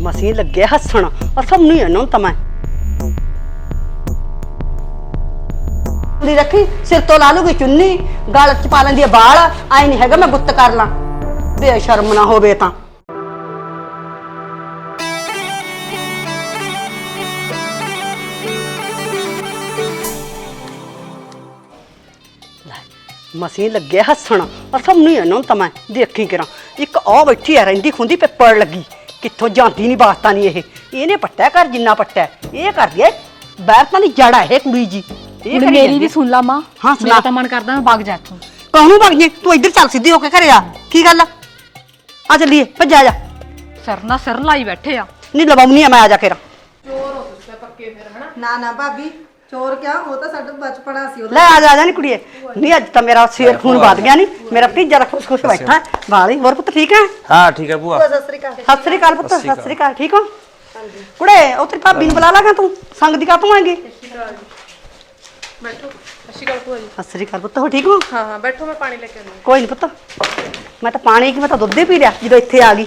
ਮਸੀਂ ਲੱਗੇ ਹੱਸਣ। ਅਸਮ ਨਹੀਂ ਇਹਨੂੰ ਤਾਂ ਮੈਂ। ਦੀ ਰੱਖੀ, ਸਿਰ ਤੋਂ ਲਾ ਲੂਗੀ ਚੁੰਨੀ, ਗਲ ਚ ਪਾ ਲੈਂਦੀ ਆ ਬਾਲ ਆਈ ਨਹੀਂ ਹੈਗਾ ਮੈਂ ਗੁੱਤ ਕਰ ਲਾਂ। ਬੇਸ਼ਰਮ ਨਾ ਹੋਵੇ ਤਾਂ। ਮਸੀਂ ਲੱਗੇ ਹੱਸਣ। ਅਸਮ ਨਹੀਂ ਇਹਨੂੰ ਤਾਂ ਮੈਂ। ਦੇਖੀ ਕਰਾਂ। ਇੱਕ ਆ ਬੈਠੀ ਆ, ਰਹਿੰਦੀ ਖੁੰਦੀ ਪੇਪਰ ਲੱਗੀ। ਕਿੱਥੋਂ ਜਾਂਦੀ ਨਹੀਂ ਬਾਤਾਂ ਨਹੀਂ ਇਹ? ਇਹਨੇ ਪੱਟਿਆ ਕਰ ਜਿੰਨਾ ਪੱਟਿਆ ਇਹ ਕਰਦੀ ਐ ਬੈਰਤਾਂ ਦੀ ਜੜ ਹੈ ਇਹ ਕੁੜੀ ਜੀ। ਇਹ ਹੁਣ ਕਰੀ ਮੇਰੀ ਜਾਂਦੀ ਵੀ ਸੁਣ ਲਾ ਮਾਂ। ਹਾਂ, ਸੁਣਾ। ਮੇਰਾ ਤਾਂ ਮਨ ਕਰਦਾ ਮੈਂ ਵਗ ਜਾ ਇੱਥੋਂ। ਕਾਹਨੂੰ ਭੱਜ ਜੇ ਤੂੰ ਇੱਧਰ ਚੱਲ ਸਿੱਧੀ ਹੋ ਕੇ ਘਰੇ ਆ। ਕੀ ਗੱਲ ਆ? ਆ ਚੱਲੀਏ ਭੱਜਾ ਜਾ। ਸਿਰ ਨਾਲ ਸਿਰ ਲਾਈ ਬੈਠੇ ਆ। ਨਹੀਂ ਲਵਾਉਣੀ ਆ ਮੈਂ ਆ ਜਾ ਕੇ। ਨਾ ਨਾ ਭਾਬੀ। ਚੋਰ ਕਿਆ? ਉਹ ਤਾਂ ਸਾਡਾ ਬਚਪਨਾ ਸੀ ਲੈ ਆ ਜਾ ਆ ਜਾ ਨੀ ਕੁੜੀਏ। ਨਹੀਂ ਅੱਜ ਤਾਂ ਮੇਰਾ ਸਿਰ ਖੂਨ ਵੱਧ ਗਿਆ ਨਹੀਂ ਮੇਰਾ ਭਤੀਜਾ ਦਾ ਖੁਸ਼ ਖੁਸ਼ ਬੈਠਾ ਵਾਲੀ। ਹੋਰ ਪੁੱਤ ਠੀਕ ਹੈ? ਹਾਂ ਠੀਕ ਹੈ ਭੂਆ। ਸਤਿ ਸ੍ਰੀ ਅਕਾਲ। ਸਤਿ ਸ੍ਰੀ ਅਕਾਲ ਪੁੱਤ ਸਤਿ ਸ੍ਰੀ ਅਕਾਲ। ਠੀਕ ਹੋ? ਕੁੜੇ ਉਹ ਤੇਰੀ ਭਾਬੀ ਨੂੰ ਬੁਲਾ ਲਾਗਾ ਤੂੰ? ਸੰਗ ਦੀ ਕਾਤੋਂ ਆਏਗੀ? ਬੈਠੋ। ਭੂਆ ਜੀ। ਸਤਿ ਸ੍ਰੀ ਅਕਾਲ ਪੁੱਤ ਹੋ ਠੀਕ ਹੋ? ਹਾਂ ਹਾਂ ਬੈਠੋ ਮੈਂ ਪਾਣੀ ਲੈ ਕੇ ਆਉਂਦੀ ਕੋਈ ਨਹੀਂ ਪੁੱਤ। ਮੈਂ ਤਾਂ ਪਾਣੀ ਕੀ ਮੈਂ ਤਾਂ ਦੁੱਧ ਹੀ ਪੀ ਲਿਆ ਜਦੋਂ ਇੱਥੇ ਆ ਗਈ।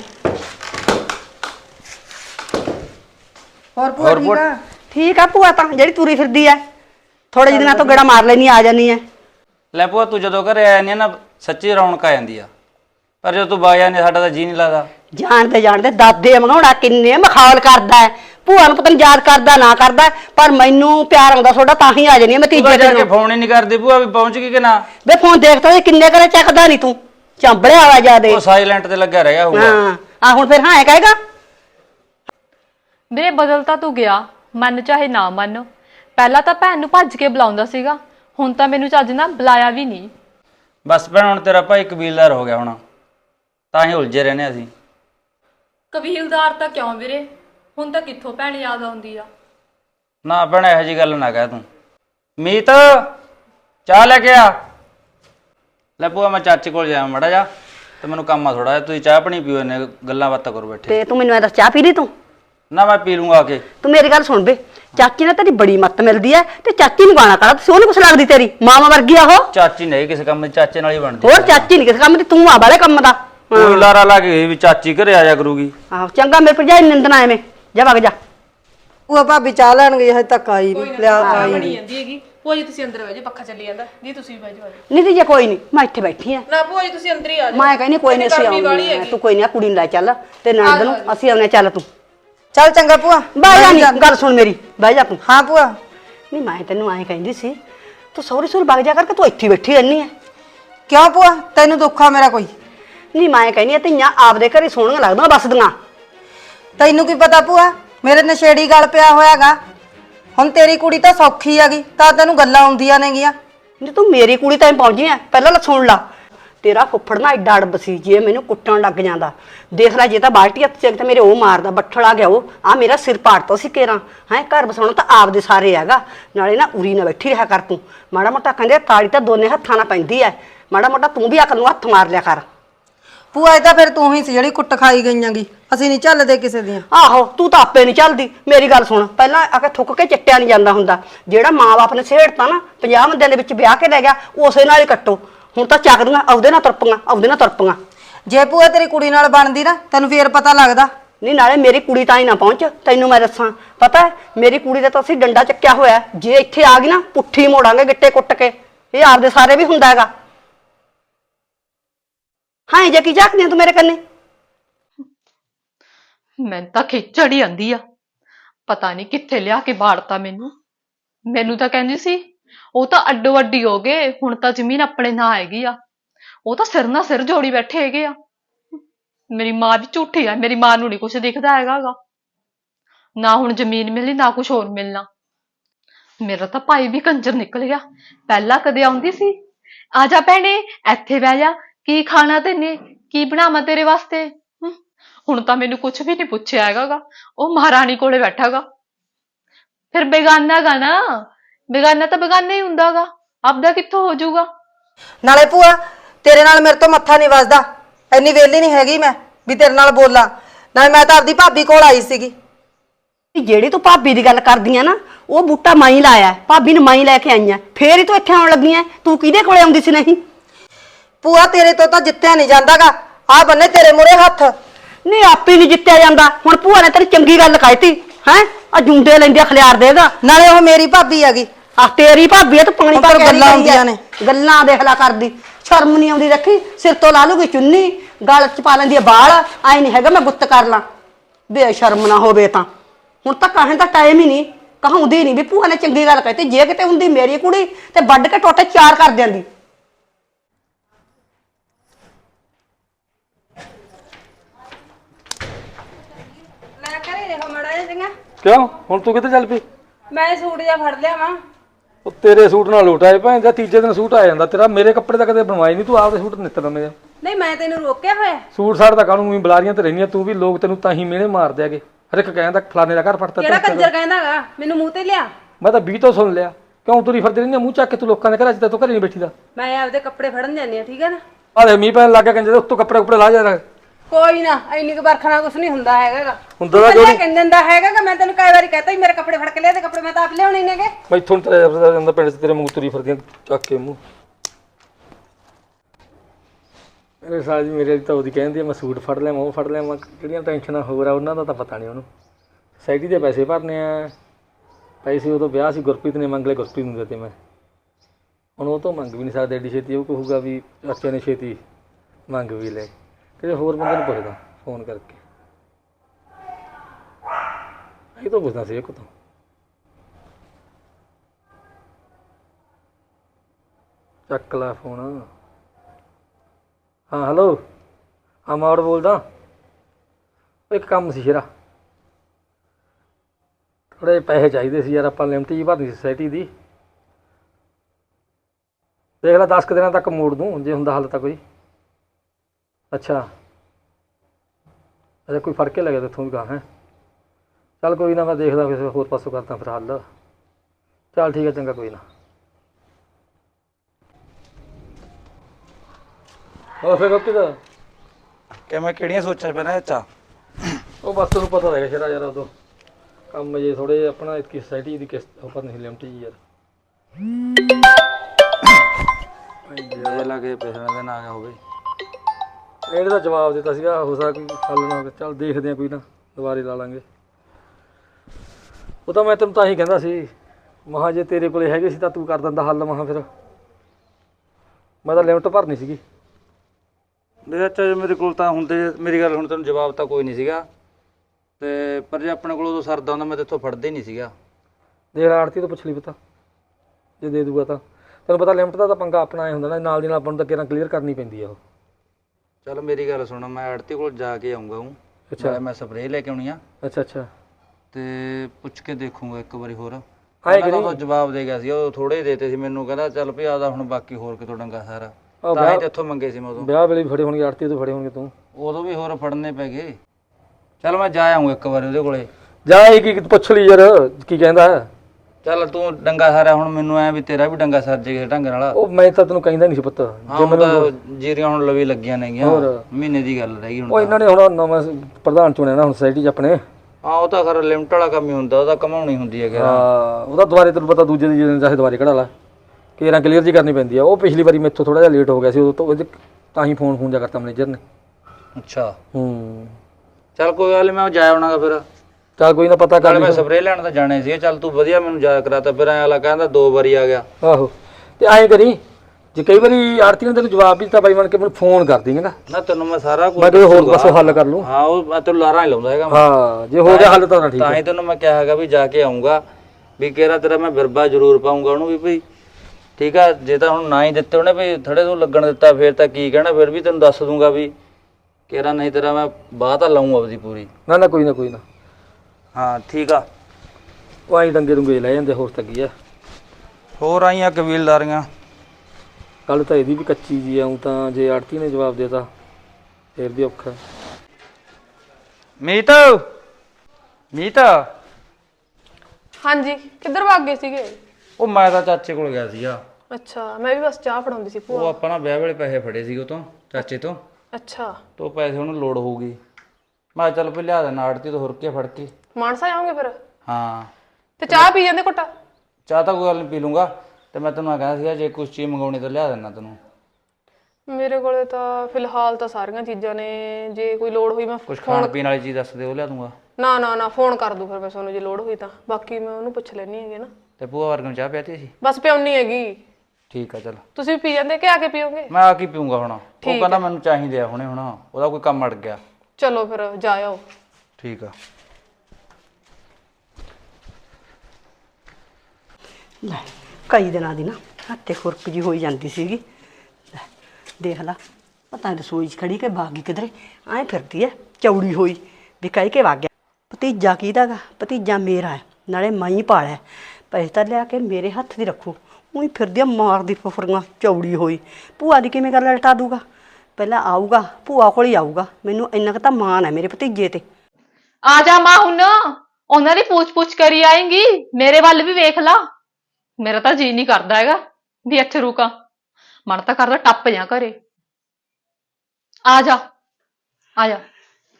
ਹੋਰ ਭੂਆ ਠੀਕ? ਆ? ਠੀਕ ਆ ਭੂਆ ਤਾਂ ਜਿਹੜੀ ਤੁਰੀ ਫਿਰਦੀ ਐ। ਥੋੜੇ ਜਿਹੇ ਦਿਨਾਂ ਤੋਂ ਗੇੜਾ ਮਾਰ ਲੈਣੀ ਆ ਜਾਨੀ ਐ। ਲੈ ਭੂਆ ਤੂੰ ਜਦੋਂ ਘਰੇ ਆਇਆ ਨਹੀਂ ਨਾ ਸੱਚੀ ਰੌਣਕ ਆ ਜਾਂਦੀ ਆ। ਪਰ ਜਦੋਂ ਤੂੰ ਬਾਇਆ ਨਹੀਂ ਸਾਡਾ ਤਾਂ ਜੀ ਨਹੀਂ ਲੱਗਦਾ। ਜਾਣਦੇ ਜਾਣਦੇ ਦਾਦੇ ਮੰਗਾਉਣਾ ਕਿੰਨੇ ਮਖੌਲ ਕਰਦਾ ਹੈ। ਭੂਆ ਨੂੰ ਪਤਾ ਨਹੀਂ ਯਾਦ ਕਰਦਾ ਨਾ ਕਰਦਾ ਪਰ ਮੈਨੂੰ ਪਿਆਰ ਆਉਂਦਾ ਤੁਹਾਡਾ ਤਾਂ ਹੀ ਆ ਜਾਨੀ ਆ ਮੈਂ ਤੂੰ ਤੀਜੇ ਕੇ ਦਿਨ ਫੋਨ ਹੀ ਨਹੀਂ ਕਰਦੀ ਭੂਆ ਵੀ ਪਹੁੰਚ ਗਈ ਕਿ ਨਾ? ਵੇ ਫੋਨ ਦੇਖਦਾ ਸੀ ਕਿੰਨੇ ਕਰੇ ਚੱਕਦਾ ਨਹੀਂ ਤੂੰ। ਚੰਬੜਿਆ ਵਾ ਜਿਆਦੇ। ਉਹ ਸਾਇਲੈਂਟ ਤੇ ਲੱਗਿਆ ਰਹਿ ਗਿਆ ਹੋਊਗਾ। ਹਾਂ। ਆ ਹੁਣ ਫਿਰ ਹਾਂ ਇਹ ਕਹੇਗਾ? ਵੀਰੇ ਬਦਲ ਤਾਂ ਤੂੰ ਗਿਆ। ਮੰਨ ਚਾਹੇ ਨਾ ਮੰਨ। ਪਹਿਲਾਂ ਤਾਂ ਭੈਣ ਨੂੰ ਭੱਜ ਕੇ ਬੁਲਾਉਂਦਾ ਸੀਗਾ। ਹੁਣ ਤਾਂ ਮੈਨੂੰ ਚੱਜ ਨਾਲ ਬੁਲਾਇਆ ਵੀ ਨਹੀਂ। ਬਸ ਭੈਣ ਹੁਣ ਤੇਰਾ ਭਾਈ ਕਬੀਲਦਾਰ ਹੋ ਗਿਆ ਹੁਣ। ਤਾਂ ਹੀ ਉਲਝੇ ਰਹਿੰਦੇ ਅਸੀਂ। ਕਬੀਲਦਾਰ ਤਾਂ ਕਿਉਂ ਵੀਰੇ? ਹੁਣ ਤਾਂ ਕਿੱਥੋਂ ਭੈਣ ਯਾਦ ਆਉਂਦੀ ਆ? ਨਾ ਭੈਣ ਇਹੋ ਜੀ ਗੱਲ ਨਾ ਕਹਿ ਤੂੰ। ਮੀਤ ਚਾਹ ਲੈ ਕੇ ਆ। ਲੈ ਭੂਆ ਮੈਂ ਚਾਚੇ ਕੋਲ ਜਾਵਾਂ ਮੜਾ ਜਾ ਤੇ ਮੈਨੂੰ ਕੰਮ ਆ ਥੋੜਾ ਜਿਹਾ। ਤੁਸੀਂ ਚਾਹ ਪਣੀ ਪੀਓ ਨੇ ਗੱਲਾਂ ਬਾਤਾਂ ਕਰੋ ਬੈਠੇ। ਤੇ ਤੂੰ ਮੈਨੂੰ ਦੱਸ ਚਾਹ ਪੀ ਲਈ ਤੂੰ? ਨਾ ਮੈਂ ਪੀ ਲੂੰਗਾ ਆ ਕੇ। ਤੂੰ ਮੇਰੀ ਗੱਲ ਸੁਣ ਬੇ ਚਾਚੀ ਨਾਲ ਤੇਰੀ ਬੜੀ ਮੱਤ ਮਿਲਦੀ ਐ ਤੇ ਚਾਚੀ ਨੂੰ ਗਾਣਾ ਕਰ ਤੁਸੀਂ ਉਹਨੂੰ ਕੁਛ ਲੱਗਦੀ ਤੇਰੀ? ਮਾਮਾ ਵਰਗੀ ਆ ਉਹ। ਚਾਚੀ ਨਹੀਂ ਕਿਸੇ ਕੰਮ ਦੀ ਚਾਚੇ ਨਾਲ ਹੀ ਬਣਦੀ ਹੋਰ ਚਾਚੀ ਨਹੀਂ ਕਿਸੇ ਕੰਮ ਦੀ ਤੂੰ ਆ ਬਾਲੇ ਕੰਮ ਦਾ। ਕੋਈ ਲਾਰਾ ਲਾ ਕੇ ਵੀ ਚਾਚੀ ਘਰੇ ਆ ਜਾ ਕਰੂਗੀ। ਆਹੋ ਚੰਗਾ ਮੇਰੇ ਭਰਜਾਈ ਨਿੰਦਣਾ ਐਵੇਂ। ਜਾ ਵਗ ਜਾ। ਭੂਆ ਭਾਬੀ ਚਾਹ ਲੈਣ ਗਈ ਹਜੇ ਤੱਕ ਆਈ ਨਹੀਂ ਲਿਆ ਆਈ ਬਣੀ ਜਾਂਦੀ ਹੈਗੀ। ਭੂਆ ਜੀ ਤੁਸੀਂ ਅੰਦਰ ਬਹਿ ਜਾਓ ਪੱਖਾ ਚੱਲੀ ਜਾਂਦਾ। ਜੀ ਤੁਸੀਂ ਵੀ ਬਹਿ ਜਾਓ। ਨਹੀਂ ਤੇ ਜੇ ਕੋਈ ਨਹੀਂ ਮੈਂ ਇੱਥੇ ਬੈਠੀ ਆ। ਨਾ ਭੂਆ ਜੀ ਤੁਸੀਂ ਅੰਦਰ ਹੀ ਆ ਜਾਓ। ਮੈਂ ਕਹਿੰਦੀ ਕੋਈ ਨਹੀਂ ਅਸੀਂ ਵਾਲੀ ਆਉਂਦੇ। ਤੂੰ ਕੋਈ ਨਹੀਂ ਕੁੜੀ ਨੂੰ ਲੈ ਚੱਲ। ਤੇ ਨਣਦ ਨੂੰ ਅਸੀਂ ਆਉਨੇ ਚੱਲ ਤੂੰ। ਚੱਲ ਚੰਗਾ ਭੂਆ ਬਹਿ ਜਾ ਨਹੀਂ ਗੱਲ ਸੁਣ ਮੇਰੀ। ਬਹਿ ਜਾ ਤੂੰ। ਹਾਂ ਭੂਆ। ਨਹੀਂ ਮੈਂ ਤੈਨੂੰ ਐਂ ਕਹਿੰਦੀ ਸੀ ਤੂੰ ਸੌਰੀ ਸੌਰੀ ਵਗ ਜਾ ਕਰਕੇ ਤੂੰ ਇੱਥੇ ਹੀ ਬੈਠੀ ਰਹਿਨੀ ਐ। ਕਿਉਂ ਭੂਆ? ਤੈਨੂੰ ਦੁੱਖ ਆ ਮੇਰਾ ਕੋਈ? ਨਹੀਂ ਮੈਂ ਕਹਿੰਦੀ ਆ ਧੀਆਂ ਆਪਦੇ ਘਰੇ ਸੋਹਣੀਆਂ ਲੱਗਦੀਆਂ ਬਸਦੀਆਂ ਤੈਨੂੰ ਕੀ ਪਤਾ ਭੂਆ? ਮੇਰੇ ਨਸ਼ੇੜੀ ਗਲ ਪਿਆ ਹੋਇਆਗਾ। ਹੁਣ ਤੇਰੀ ਕੁੜੀ ਤਾਂ ਸੌਖੀ ਹੈਗੀ ਤਾਂ ਤੈਨੂੰ ਗੱਲਾਂ ਆਉਂਦੀਆਂ ਨੇਗੀਆਂ। ਜੇ ਤੂੰ ਮੇਰੀ ਕੁੜੀ ਤਾਂ ਪਹੁੰਚੀ ਐ ਪਹਿਲਾਂ ਲੈ ਸੁਣ ਲਾ। ਤੇਰਾ ਫੁੱਫੜ ਨਾ ਐਡਾ ਅੜਬ ਸੀ ਜੇ ਮੈਨੂੰ ਕੁੱਟਣ ਲੱਗ ਜਾਂਦਾ। ਦੇਖ ਲੈ ਜੇ ਤਾਂ ਬਾਲਟੀ ਹੱਥ ਚ ਤਾਂ ਮੇਰੇ ਉਹ ਮਾਰਦਾ ਬੱਠਲ ਆ ਗਿਆ ਉਹ। ਆ ਮੇਰਾ ਸਿਰ ਪਾੜਤਾ ਸੀ ਕੇਰਾਂ। ਹੈ ਘਰ ਬਸਾਉਣਾ ਤਾਂ ਆਪਦੇ ਸਾਰੇ ਹੈਗਾ। ਨਾਲੇ ਨਾ ਉਰੀ ਨਾ ਬੈਠੀ ਰਿਹਾ ਕਰ ਤੂੰ। ਮਾੜਾ ਮੋਟਾ ਕਹਿੰਦੇ ਤਾੜੀ ਤਾਂ ਦੋਨੇ ਹੱਥਾਂ ਨਾਲ ਪੈਂਦੀ ਐ। ਮਾੜਾ ਮੋਟਾ ਤੂੰ ਵੀ ਅਕਲ ਨੂੰ ਹੱਥ ਮਾਰ ਲਿਆ ਕਰ। ਭੂਆ ਇਹ ਤਾਂ ਫਿਰ ਤੂੰ ਹੀ ਸੀ ਜਿਹੜੀ ਕੁੱਟ ਖਾਈ ਗਈਆਂਗੀ। ਅਸੀਂ ਨਹੀਂ ਚੱਲਦੇ ਕਿਸੇ ਦੀਆਂ। ਆਹੋ ਤੂੰ ਤਾਂ ਆਪੇ ਨਹੀਂ ਚੱਲਦੀ ਮੇਰੀ ਗੱਲ ਸੁਣ ਪਹਿਲਾਂ ਆ ਕੇ ਥੁੱਕ ਕੇ ਚੱਟਿਆ ਨਹੀਂ ਜਾਂਦਾ ਹੁੰਦਾ। ਜਿਹੜਾ ਮਾਂ-ਬਾਪ ਨੇ ਸਿਹੜਤਾ ਨਾ 50 ਬੰਦਿਆਂ ਦੇ ਵਿੱਚ ਵਿਆਹ ਕੇ ਲੈ ਗਿਆ ਉਸੇ ਨਾਲ ਹੀ ਕੱਟੋ। ਹੁਣ ਤਾਂ ਚੱਕਦੀਆਂ ਆਉਦੇ ਨਾਲ ਤੁਰਪੀਆਂ ਆਉਦੇ ਨਾਲ ਤੁਰਪੀਆਂ ਜੇ ਭੂਆ ਤੇਰੀ ਕੁੜੀ ਨਾਲ ਬਣਦੀ ਨਾ ਤੈਨੂੰ ਫੇਰ ਪਤਾ ਲੱਗਦਾ। ਨਹੀਂ ਨਾਲੇ ਮੇਰੀ ਕੁੜੀ ਤਾਂ ਹੀ ਨਾ ਪਹੁੰਚ ਤੈਨੂੰ ਮੈਂ ਦੱਸਾਂ। ਪਤਾ ਹੈ ਮੇਰੀ ਕੁੜੀ ਦਾ ਤਾਂ ਅਸੀਂ ਡੰਡਾ ਚੱਕਿਆ ਹੋਇਆ ਹੈ। ਜੇ ਇੱਥੇ ਆ ਗਈ ਨਾ ਪੁੱਠੀ ਮੋੜਾਂਗੇ ਗਿੱਟੇ ਕੁੱਟ ਕੇ। ਇਹ ਆਪਦੇ ਸਾਰੇ ਵੀ ਹੁੰਦਾ ਹੈਗਾ। ਹਾਂ ਜੇ ਕੀ ਝਾਕਦੀ ਆਂ ਤੂੰ ਮੇਰੇ ਕੰਨੇ? ਮੈਨੂੰ ਤਾਂ ਖਿੱਚੜ ਹੀ ਆਂਦੀ ਆ। ਪਤਾ ਨਹੀਂ ਕਿੱਥੇ ਲਿਆ ਕੇ ਬਾੜਤਾ ਮੈਨੂੰ। ਮੈਨੂੰ ਤਾਂ ਕਹਿੰਦੀ ਸੀ ਉਹ ਤਾਂ ਅੱਡੋ ਅੱਡੀ ਹੋ ਗਏ ਹੁਣ ਤਾਂ ਜ਼ਮੀਨ ਆਪਣੇ ਨਾਂ ਹੈਗੀ ਆ। ਉਹ ਤਾਂ ਸਿਰ ਨਾਲ ਸਿਰ ਜੋੜੀ ਬੈਠੇ ਹੈਗੇ ਆ। ਮੇਰੀ ਮਾਂ ਵੀ ਝੂਠੀ ਆ ਮੇਰੀ ਮਾਂ ਨੂੰ ਨਹੀਂ ਕੁਝ ਦਿਖਦਾ ਹੈਗਾ ਗਾ। ਨਾ ਹੁਣ ਜ਼ਮੀਨ ਮਿਲਣੀ ਨਾ ਕੁਝ ਹੋਰ ਮਿਲਣਾ। ਮੇਰਾ ਤਾਂ ਭਾਈ ਵੀ ਕੰਜਰ ਨਿਕਲ ਗਿਆ। ਪਹਿਲਾਂ ਕਦੇ ਆਉਂਦੀ ਸੀ? ਆ ਜਾ ਭੈਣੇ ਇੱਥੇ ਬਹਿ ਜਾ। ਕੀ ਖਾਣਾ ਤੈਨੇ? ਕੀ ਬਣਾਵਾਂ ਤੇਰੇ ਵਾਸਤੇ? ਹਮ, ਹੁਣ ਤਾਂ ਮੈਨੂੰ ਕੁਝ ਵੀ ਨਹੀਂ ਪੁੱਛਿਆ ਹੈਗਾਗਾ ਉਹ ਮਹਾਰਾਣੀ ਕੋਲੇ ਬੈਠਾਗਾ ਫਿਰ ਬੇਗਾਨਾ ਗਾ ਨਾ। ਬੇਗਾਨਾ ਤਾਂ ਬੇਗਾਨਾ ਹੀ ਹੁੰਦਾਗਾ। ਆਪਦਾ ਕਿੱਥੋਂ ਹੋ ਜਾਊਗਾ? ਨਾਲੇ ਭੂਆ ਤੇਰੇ ਨਾਲ ਮੇਰੇ ਤੋਂ ਮੱਥਾ ਨਹੀਂ ਵੱਜਦਾ। ਐਨੀ ਵੇਲੀ ਨਹੀਂ ਹੈਗੀ ਮੈਂ ਵੀ ਤੇਰੇ ਨਾਲ ਬੋਲਾਂ। ਨਾਲੇ ਮੈਂ ਤਾਂ ਆਪਦੀ ਭਾਬੀ ਕੋਲ ਆਈ ਸੀਗੀ। ਜਿਹੜੀ ਤੂੰ ਭਾਬੀ ਦੀ ਗੱਲ ਕਰਦੀ ਆ ਨਾ ਉਹ ਬੂਟਾ ਮਾਈ ਲਾਇਆ। ਹੈ। ਭਾਬੀ ਨੇ ਮਾਈ ਲੈ ਕੇ ਆਈਆਂ ਫੇਰ ਹੀ ਤੂੰ ਇੱਥੇ ਆਉਣ ਲੱਗੀ ਐ। ਤੂੰ ਕਿਹਦੇ ਕੋਲੇ ਆਉਂਦੀ ਸੀ ਨਹੀਂ? ਭੂਆ ਤੇਰੇ ਤੋਂ ਤਾਂ ਜਿੱਤਿਆ ਨਹੀਂ ਜਾਂਦਾਗਾ। ਆ ਬੰਨੇ ਤੇਰੇ ਮੂਰੇ ਹੱਥ। ਨਹੀਂ ਆਪੇ ਨਹੀਂ ਜਿੱਤਿਆ ਜਾਂਦਾ। ਹੁਣ ਭੂਆ ਨੇ ਤੇਰੀ ਚੰਗੀ ਗੱਲ ਕਹਿਤੀ। ਹੈ? ਆ ਜੁੰਡੇ ਲੈਂਦੇ ਖਲਿਆਰ ਦੇਗਾ ਨਾਲੇ ਉਹ ਮੇਰੀ ਭਾਬੀ ਹੈਗੀ। ਆ ਤੇਰੀ ਭਾਬੀ ਆ ਤੂੰ ਪਾਣੀ ਪਾ ਕੇ ਗੱਲਾਂ ਆਈ। ਹੁੰਦੀਆਂ ਨੇ। ਗੱਲਾਂ ਦੇਖ ਲੈ ਕਰਦੀ। ਸ਼ਰਮ ਨਹੀਂ ਆਉਂਦੀ ਰੱਖੀ ਸਿਰ ਤੋਂ ਲਾ ਲੂਗੀ ਚੁੰਨੀ ਗਲ ਚ ਪਾ ਲੈਂਦੀ ਆ ਬਾਲ ਆਈ ਨਹੀਂ ਹੈਗਾ ਮੈਂ ਗੁੱਤ ਕਰ ਲਾਂ। ਬੇਸ਼ਰਮ ਨਾ ਹੋਵੇ ਤਾਂ। ਹੁਣ ਤਾਂ ਕਹੇ ਦਾ ਟਾਈਮ ਹੀ ਨਹੀਂ। ਕਹਾਉਂਦੀ ਨਹੀਂ ਵੀ ਭੂਆ ਨੇ ਚੰਗੀ ਗੱਲ ਕਹਿਤੀ। ਜੇ ਕਿਤੇ ਹੁੰਦੀ ਮੇਰੀ ਕੁੜੀ ਤੇ ਵੱਢ ਕੇ ਟੋਟੇ ਚਾਰ ਕਰ ਦਿੰਦੀ। ਮੈਂ ਘਰੇ ਰਹੋ ਮੜਾ ਜਿਹਾ ਚੰਗਾ ਕਿਉਂ? ਹੁਣ ਤੂੰ ਕਿੱਥੇ ਚੱਲ ਪਈ? ਮੈਂ ਸੂਟ ਜਿਹਾ ਫੜ ਲਿਆ ਵਾਂ। ਉਹ ਤੇਰੇ ਸੂਟ ਨਾਲ ਲੋਟ ਆਏ ਭੈਣ ਦਾ ਤੀਜੇ ਦਿਨ ਸੂਟ ਆ ਜਾਂਦਾ। ਤੇਰਾ ਮੇਰੇ ਕੱਪੜੇ ਤਾਂ ਕਦੇ ਬਣਵਾਏ ਨਹੀਂ ਤੂੰ ਆਪਦੇ ਸੂਟ ਨਿੱਤ ਦਿੰਦੇ ਆ ਨਹੀਂ ਮੈਂ ਤੈਨੂੰ ਰੋਕਿਆ ਹੋਇਆ ਸੂਟ ਸਾੜ ਦਾ ਕਾਹਨੂੰ ਵੀ ਬੁਲਾਰੀਆਂ ਤੇ ਰਹਿੰਦੀਆਂ ਤੂੰ ਵੀ ਲੋਕ ਤੈਨੂੰ ਤਾਂ ਹੀ ਮਿਹਣੇ ਮਾਰਦੇ ਆਗੇ ਹਰ ਇੱਕ ਕਹਿੰਦਾ ਫਲਾਣੇ ਦਾ ਘਰ ਫੜਤਾ ਕਿਹੜਾ ਕੰਜਰ ਕਹਿੰਦਾਗਾ ਮੈਨੂੰ ਮੂੰਹ ਤੇ ਲਿਆ। ਮੈਂ ਤਾਂ 20 ਤੋਂ ਸੁਣ ਲਿਆ। ਕਿਉਂ ਤੁਰੀ ਫਿਰਦੀ ਰਹਿੰਦੀ ਆ, ਮੂੰਹ ਚੱਕ ਕੇ ਤੂੰ ਲੋਕਾਂ ਦੇ ਘਰਾਂ 'ਚ ਤਾਂ ਤੂੰ ਘਰੇ ਨਹੀਂ ਬੈਠੀ ਦਾ। ਮੈਂ ਆਪਦੇ ਕੱਪੜੇ ਫੜਨ ਜਾਂਦੀ ਆ ਠੀਕ ਹੈ ਨਾ? ਆ ਦੇ ਮੀਂਹ ਪੈਣ ਲੱਗ ਗਿਆ ਕਹਿੰਦੇ ਉੱਤੋਂ ਕੱਪੜੇ ਕੁਪੜੇ ਲਾ ਜਾ। ਕੋਈ ਨਾ ਇੰਨੀ ਕੁ ਬਰਖਾ ਨਾਲ ਕੁਝ ਨਹੀਂ ਹੁੰਦਾ ਹੈਗਾਗਾ। ਹੁੰਦਾ ਤਾਂ ਜੋ ਕਹਿੰਦੇ ਦਿੰਦਾ ਹੈਗਾਗਾ ਮੈਂ ਤੈਨੂੰ ਕਈ ਵਾਰੀ ਕਹਤਾ ਵੀ ਮੇਰੇ ਕੱਪੜੇ ਫੜ ਕੇ ਲਿਆ ਤੇ ਕੱਪੜੇ ਮੈਂ ਤਾਂ ਆਪ ਲਿਆਉਣੇ ਨੇਗੇ। ਮੈਥੋਂ ਤੇਰੇ ਜਾਂਦਾ ਪਿੰਡ 'ਚ ਤੇਰੇ ਮੂੰਹ ਤੁਰੀ ਫਿਰਦੀਆਂ ਚੱਕ ਕੇ ਮੂੰਹ। ਮੇਰੇ ਸਾਲ ਜੀ ਮੇਰੇ ਤਾਂ ਉਹਦੀ ਕਹਿੰਦੀ ਆ, ਮੈਂ ਸੂਟ ਫੜ ਲਿਆ ਮੈਂ ਉਹ ਫੜ ਲਿਆ ਮੈਂ ਕਿਹੜੀਆਂ ਟੈਨਸ਼ਨਾਂ ਹੋਰ ਆ ਉਹਨਾਂ ਦਾ ਤਾਂ ਪਤਾ ਨਹੀਂ ਉਹਨੂੰ। ਸੋਸਾਇਟੀ ਦੇ ਪੈਸੇ ਭਰਨੇ ਆ। ਪੈਸੇ ਉਦੋਂ ਵਿਆਹ ਸੀ ਗੁਰਪ੍ਰੀਤ ਨੇ ਮੰਗ ਲਏ ਗੁਰਪ੍ਰੀਤ ਨੂੰ ਦਿੱਤੇ ਮੈਂ। ਹੁਣ ਉਹ ਤੋਂ ਮੰਗ ਵੀ ਨਹੀਂ ਸਕਦੇ ਏਡੀ ਛੇਤੀ ਉਹ ਕਹੂਗਾ ਵੀ ਚਾਚੇ ਨੇ ਛੇਤੀ ਮੰਗ ਵੀ ਲੈ ਕਿਸੇ ਹੋਰ ਬੰਦੇ ਨੂੰ ਪੁੱਛਦਾ, ਫੋਨ ਕਰਕੇ। ਇਹ ਤਾਂ ਪੁੱਛਦਾ ਸੀ ਇੱਕ ਤੋਂ। ਚੱਕ ਲੈ ਫੋਨ। ਹਾਂ ਹੈਲੋ ਹਾਂ, ਮੈਂ ਬੋਲਦਾ। ਇੱਕ ਕੰਮ ਸੀ ਸ਼ੇਰਾ। ਥੋੜੇ ਪੈਸੇ ਚਾਹੀਦੇ ਸੀ ਯਾਰ, ਆਪਾਂ ਲਿਮਟ ਜੀ ਭਰਨੀ ਸੋਸਾਇਟੀ ਦੀ। ਦੇਖ ਲੈ 10 ਕੁ ਦਿਨਾਂ ਤੱਕ ਮੋੜ ਦੂੰ, ਜੇ ਹੁੰਦਾ ਹੱਲ ਤਾਂ ਕੋਈ। ਅੱਛਾ। ਅੱਛਾ ਕੋਈ ਫੜ ਕੇ ਲੱਗਿਆ ਤੇ ਵੀ ਗਾ ਹੈ। ਚੱਲ ਕੋਈ ਨਾ ਮੈਂ ਦੇਖਦਾ ਕਿਸੇ ਹੋਰ ਪਾਸੋਂ ਕਰਦਾ ਫਿਰ ਹੱਲ। ਚੱਲ ਠੀਕ ਹੈ ਚੰਗਾ ਕੋਈ ਨਾ। ਹੋਰ ਫਿਰ ਬੱਕੀ ਦਾ? ਕਿ ਮੈਂ ਕਿਹੜੀਆਂ ਸੋਚਾਂ ਪੈਣਾ ਚਾ ਉਹ ਬਸ ਤੁਹਾਨੂੰ ਪਤਾ ਲੱਗਾ ਸ਼ੇਰਾ ਯਾਰ ਉਦੋਂ। ਕੰਮ ਜੇ ਥੋੜੇ ਆਪਣਾ ਇਤਕੀ ਸੋਸਾਇਟੀ ਦੀ ਕਿਸ ਉੱਪਰ ਨਹੀਂ ਲਿਮਟ ਜੀ ਯਾਰ। ਜੇ ਲੱਗੇ ਪੈਸੇ ਨਾ ਦੇਣ ਆ ਗਿਆ ਹੋਵੇ। ਇਹਨੇ ਦਾ ਜਵਾਬ ਦਿੱਤਾ ਸੀਗਾ ਹੋ ਸਕਦਾ ਕੋਈ ਹੱਲ ਨਾ ਹੋਵੇ। ਚੱਲ ਦੇਖਦੇ ਆ ਕੋਈ ਨਾ ਦੁਬਾਰੇ ਲਾ ਲਾਂਗੇ। ਉਹ ਤਾਂ ਮੈਂ ਤੈਨੂੰ ਤਾਂ ਹੀ ਕਹਿੰਦਾ ਸੀ ਮਹਾ ਜੇ ਤੇਰੇ ਕੋਲੇ ਹੈਗੇ ਸੀ ਤਾਂ ਤੂੰ ਕਰ ਦਿੰਦਾ ਹੱਲ ਮਹਾ ਫਿਰ। ਮੈਂ ਤਾਂ ਲਿਮਟ ਭਰਨੀ ਸੀਗੀ। ਦੇ ਅੱਛਾ ਜੇ ਮੇਰੇ ਕੋਲ ਤਾਂ ਹੁੰਦੇ ਮੇਰੀ ਗੱਲ ਹੁਣ ਤੈਨੂੰ ਜਵਾਬ ਤਾਂ ਕੋਈ ਨਹੀਂ ਸੀਗਾ। ਤੇ ਪਰ ਜੇ ਆਪਣੇ ਕੋਲ ਉਦੋਂ ਸਰਦਾ ਹੁੰਦਾ ਮੈਂ ਤੇਥੋਂ ਫੜਦੇ ਨਹੀਂ ਸੀਗਾ। ਦੇਖ ਆੜਤੀ ਤੋਂ ਪੁੱਛ ਲਈ ਪਤਾ। ਜੇ ਦੇ ਦੂਗਾ ਤਾਂ। ਤੈਨੂੰ ਪਤਾ ਲਿਮਟ ਦਾ ਤਾਂ ਪੰਗਾ ਆਪਣਾ ਐ ਹੁੰਦਾ ਨਾ ਨਾਲ ਦੀ ਨਾਲ ਆਪਾਂ ਨੂੰ ਤਾਂ ਕਿਹੜਾ ਕਲੀਅਰ ਕਰਨੀ ਪੈਂਦੀ ਆ ਉਹ। ਚਲ ਮੇਰੀ ਗੱਲ ਸੁਣ ਮੈਂ ਆੜਤੀ ਕੋਲ ਜਾ ਕੇ ਆਉਂਗਾ ਹੂੰ। ਅੱਛਾ। ਮੈਂ ਸਪਰੇਅ ਲੈ ਕੇ ਆਉਣੀ ਆ। ਅੱਛਾ ਅੱਛਾ। ਤੇ ਪੁੱਛ ਕੇ ਦੇਖੂੰਗਾ ਇੱਕ ਵਾਰੀ ਹੋਰ। ਪਹਿਲਾਂ ਤਾਂ ਉਹ ਜਵਾਬ ਦੇ ਗਿਆ ਸੀ ਉਹ ਥੋੜੇ ਦੇਤੇ ਸੀ ਮੈਨੂੰ ਕਹਿੰਦਾ ਚੱਲ ਭਈ ਆਦਾ ਹੁਣ ਬਾਕੀ ਹੋਰ ਕਿਤੋਂ ਡੰਗਾ ਸਾਰਾ। ਤਾਂ ਹੀ ਤੇਥੋਂ ਮੰਗੇ ਸੀ ਮੈਂ ਉਦੋਂ। ਵਿਆਹ ਵੇਲੇ ਵੀ ਫੜੇ ਹੋਣਗੇ ਆੜਤੀ ਤੋਂ ਫੜੇ ਹੋਣਗੇ ਤੂੰ। ਉਦੋਂ ਵੀ ਹੋਰ ਫੜਨੇ ਪੈ ਗਏ। ਚੱਲ ਮੈਂ ਜਾ ਆਉਂਗਾ ਇੱਕ ਵਾਰੀ ਉਹਦੇ ਕੋਲੇ। ਜਾ ਇਹ ਕੀ ਪੁੱਛ ਲਈ ਯਾਰ ਕੀ ਕਹਿੰਦਾ? ਹੈ? ਚੱਲ ਤੂੰ ਡੰਗਾ ਸਾਰਾ ਹੁਣ ਮੈਨੂੰ ਐ ਵੀ ਤੇਰਾ ਵੀ ਡੰਗਾ ਸਰ ਜੇ ਢੰਗ ਨਾਲ। ਉਹ ਮੈਂ ਤਾਂ ਤੈਨੂੰ ਕਹਿੰਦਾ ਨਹੀਂ ਸੀ ਪੁੱਤ ਹਾਂ ਤਾਂ ਜੀਰੀਆਂ ਹੁਣ ਲਵੀ ਲੱਗੀਆਂ ਨੇਗੀਆਂ ਹੋਰ। ਮਹੀਨੇ ਦੀ ਗੱਲ ਰਹਿ ਗਈ ਹੁਣ ਉਹ ਇਹਨਾਂ ਨੇ ਹੁਣ ਨਵਾਂ ਪ੍ਰਧਾਨ ਚੁਣਿਆ ਨਾ ਹੁਣ ਸੋਸਾਇਟੀ 'ਚ ਆਪਣੇ। ਹਾਂ ਉਹ ਤਾਂ ਖਰ ਲਿਮਟ ਵਾਲਾ ਕੰਮ ਹੀ ਹੁੰਦਾ ਉਹਦਾ ਕਮਾਉਣੀ ਹੁੰਦੀ ਹੈ ਕਿ ਹਾਂ ਉਹਦਾ ਦੁਬਾਰੇ ਤੈਨੂੰ ਪਤਾ ਦੂਜੇ ਦੀ ਜਿਹਨੇ ਚਾਹੇ ਦੁਬਾਰੇ ਕਢਾ ਲਾ। ਕੇਰਾਂ ਕਲੀਅਰ ਜੀ ਕਰਨੀ ਪੈਂਦੀ ਆ। ਉਹ ਪਿਛਲੀ ਵਾਰੀ ਮੈਥੋਂ ਥੋੜਾ ਜਿਹਾ ਲੇਟ ਹੋ ਗਿਆ ਸੀ ਉਦੋਂ ਤੋਂ ਉਹਦੇ ਤਾਂ ਹੀ ਫੋਨ ਫੋਨ ਜਾ ਕਰਤਾ ਮੈਨੇਜਰ ਨੇ। ਅੱਛਾ। ਹੂੰ। ਚੱਲ ਕੋਈ ਗੱਲ ਨੀ ਮੈਂ ਜਾ ਆਉਣਾਗਾ ਫਿਰ। ਚੱਲ ਕੋਈ ਨਾ ਪਤਾ ਕਰ ਚੱਲ ਮੈਂ ਸਪਰੇਅ ਲੈਣ ਤਾਂ ਜਾਣੇ ਸੀ ਚੱਲ ਤੂੰ ਵਧੀਆ ਮੈਨੂੰ ਜਾ ਕਰਾਤਾ ਫਿਰ ਐ ਵਾਲਾ ਕਹਿੰਦਾ ਦੋ ਵਾਰੀ ਆ ਗਿਆ। ਆਹੋ। ਤੇ ਐਂ ਕਰੀ ਜੇ ਕਈ ਵਾਰੀ ਆਰਤੀ ਨੇ ਤੈਨੂੰ ਜਵਾਬ ਵੀ ਦਿੱਤਾ ਬਾਈ ਮਨ ਕੇ ਮੈਨੂੰ ਫੋਨ ਕਰ ਦੇਂਗਾ ਨਾ ਤੈਨੂੰ ਮੈਂ ਸਾਰਾ ਕੁਝ ਮੈਂ ਕੋਈ ਹੋਰ ਪਾਸੋਂ ਹੱਲ ਕਰ ਲੂੰ ਹਾਂ ਉਹ ਮੈਂ ਤੈਨੂੰ ਲਾਰਾਂ ਹੀ ਲਾਉਂਦਾ ਹੈਗਾ ਮੈਂ। ਹਾਂ ਜੇ ਹੋ ਗਿਆ ਹੱਲ ਤਾਂ ਨਾ ਠੀਕ ਤਾਂ ਹੀ ਤੈਨੂੰ ਮੈਂ ਕਿਹਾ ਹੈਗਾ ਵੀ ਜਾ ਕੇ ਆਉਂਗਾ ਵੀ ਕਿਹੜਾ ਤੇਰਾ ਮੈਂ ਬਿਰਬਾ ਜ਼ਰੂਰ ਪਾਉਂਗਾ ਉਹਨੂੰ ਵੀ ਭਈ ਠੀਕ ਆ ਜੇ ਤਾਂ ਹੁਣ ਨਾ ਹੀ ਦਿੱਤੇ ਉਹਨੇ ਭਈ ਥੜੇ ਤੋਂ ਲੱਗਣ ਦਿੱਤਾ ਫਿਰ ਤਾਂ ਕੀ ਕਹਿਣਾ ਫਿਰ ਵੀ ਤੈਨੂੰ ਦੱਸ ਦੂੰਗਾ ਵੀ ਕਿਹੜਾ ਨਹੀਂ ਤੇਰਾ ਮੈਂ ਬਾਹ ਤਾਂ ਲਾਉਂ ਆਪਦੀ ਪੂਰੀ। ਨਾ ਨਾ ਕੋਈ ਨਾ ਕੋਈ ਨਾ। ਹਾਂ ਠੀਕ ਆ। ਉਹ ਆਈ ਡੰਗੇ ਡੁੰਗੇ ਲੈ ਜਾਂਦੇ ਹੋਰ ਤਾਂ ਕੀ ਆ। ਹੋਰ ਆਈਆਂ ਕਬੀਲਦਾਰੀਆਂ। ਗੱਲ ਤਾਂ ਇਹਦੀ ਵੀ ਕੱਚੀ ਜੀ ਆਉਂ ਤਾਂ ਜੇ ਆੜਤੀ ਨੇ ਜਵਾਬ ਦੇਤਾ ਫੇਰ ਵੀ ਔਖਾ। ਮੀਤ! ਮੀਤ! ਹਾਂਜੀ ਕਿੱਧਰ ਭੱਗ ਗਏ ਸੀਗੇ? ਉਹ ਮੈਂ ਤਾਂ ਚਾਚੇ ਕੋਲ ਗਿਆ ਸੀਗਾ। ਅੱਛਾ ਮੈਂ ਵੀ ਬਸ ਚਾਹ ਫੜਾਉਂਦੀ ਸੀ ਉਹ ਆਪਾਂ ਨਾ ਵਿਆਹ ਵੇਲੇ ਪੈਸੇ ਫੜੇ ਸੀ ਉਹ ਤੋਂ ਚਾਚੇ ਤੋਂ। ਅੱਛਾ। ਤੇ ਪੈਸੇ ਉਹਨੂੰ ਲੋੜ ਹੋਊਗੀ। ਮੈਂ ਕਿਹਾ ਚੱਲ ਪਈ ਲਿਆ ਦੇਣਾ ਆੜਤੀ ਤੋਂ ਹੋਰ ਕੇ ਫੜ ਕੇ। ਮਾਨਸਾ ਜਾਓਗੇ ਫਿਰ? ਹਾਂ। ਤੇ ਚਾਹ ਪੀ ਜਾਂਦੇ ਘੁੱਟਾ? ਚਾਹ ਤਾਂ ਕੋਈ ਗੱਲ ਨਹੀਂ ਪੀ ਲੂੰਗਾ। ਤੇ ਮੈਂ ਤੈਨੂੰ ਆ ਕਹਿੰਦਾ ਸੀਗਾ ਜੇ ਕੁਝ ਚੀਜ਼ ਮੰਗਾਉਣੀ ਤਾਂ ਲਿਆ ਦੇਣਾ ਤੈਨੂੰ। ਮੇਰੇ ਕੋਲੇ ਤਾਂ ਫਿਲਹਾਲ ਤਾਂ ਸਾਰੀਆਂ ਚੀਜ਼ਾਂ ਨੇ। ਜੇ ਕੋਈ ਲੋੜ ਹੋਈ ਮੈਂ ਕੁਝ ਖਾਣ ਪੀਣ ਵਾਲੀ ਚੀਜ਼ ਦੱਸ ਦੇ ਉਹ ਲਿਆ ਦੂੰਗਾ। ਨਾ ਨਾ ਨਾ ਫੋਨ ਕਰ ਦੂੰ ਫਿਰ ਮੈਂ ਤੁਹਾਨੂੰ ਜੇ ਲੋੜ ਹੋਈ ਤਾਂ। ਬਾਕੀ ਮੈਂ ਉਹਨੂੰ ਪੁੱਛ ਲੈਣੀ ਹੈਗੀ ਨਾ। ਤੇ ਭੂਆ ਵਰਗ ਨੂੰ ਚਾਹ ਪਿਆਤੀ ਸੀ? ਬਸ ਪਿਉਣੀ ਹੈਗੀ। ਠੀਕ ਆ ਚਲ। ਤੁਸੀਂ ਪੀ ਜਾਂਦੇ ਕਿ ਆ ਕੇ ਪੀਓਗੇ? ਮੈਂ ਆ ਕੀ ਪੀਊਂਗਾ ਹੁਣ। ਉਹ ਕਹਿੰਦਾ ਮੈਨੂੰ ਚਾਹੀਦੇ ਆ ਹੁਣੇ ਹੁਣ। ਉਹਦਾ ਕੋਈ ਕੰਮ ਅੜ ਗਿਆ। ਚਲੋ ਫਿਰ ਜਾ ਆਓ। ਠੀਕ ਆ। ਲੈ ਕਈ ਦਿਨਾਂ ਦੀ ਨਾ ਹੱਥੇ ਖੁਰਕ ਜੀ ਹੋਈ ਜਾਂਦੀ ਸੀਗੀ। ਲੈ, ਦੇਖ ਲਾ ਪਤਾ ਨਹੀਂ ਰਸੋਈ 'ਚ ਖੜੀ ਕੇ ਬਾਗੀ ਕਿਧਰੇ ਐ ਫਿਰਦੀ ਐ ਚੌੜੀ ਹੋਈ ਵੀ ਕਹਿ ਕੇ ਵਗ ਭਤੀਜਾ ਕਿਹਦਾ ਗਾ? ਭਤੀਜਾ ਮੇਰਾ ਹੈ ਨਾਲੇ ਮੈਂ ਹੀ ਪਾਲਿਆ। ਪੈਸੇ ਤਾਂ ਲਿਆ ਕੇ ਮੇਰੇ ਹੱਥ ਦੀ ਰੱਖੂ। ਉਹੀ ਫਿਰਦੀ ਆ ਮਾਰਦੀ ਫੁਫਰੀਆਂ ਚੌੜੀ ਹੋਈ। ਭੂਆ ਦੀ ਕਿਵੇਂ ਗੱਲ ਲਟਾ ਦੂਗਾ ਪਹਿਲਾਂ ਆਊਗਾ ਭੂਆ ਕੋਲ ਹੀ ਆਊਗਾ। ਮੈਨੂੰ ਇੰਨਾ ਕੁ ਤਾਂ ਮਾਣ ਹੈ ਮੇਰੇ ਭਤੀਜੇ ਤੇ। ਆ ਜਾ ਮਾਂ ਹੁਣ ਉਹਨਾਂ ਦੀ ਪੁੱਛ-ਪੁੱਛ ਕਰੀ ਆਏਂਗੀ। ਮੇਰੇ ਵੱਲ ਵੀ ਵੇਖ ਲਾ। ਮੇਰਾ ਤਾਂ ਜੀ ਨਹੀਂ ਕਰਦਾ ਹੈਗਾ ਵੀ ਇੱਥੇ ਰੁਕਾਂ। ਮਨ ਤਾਂ ਕਰਦਾ ਟੱਪ ਜਾ ਘਰੇ। ਆ ਜਾ ਆ ਜਾ।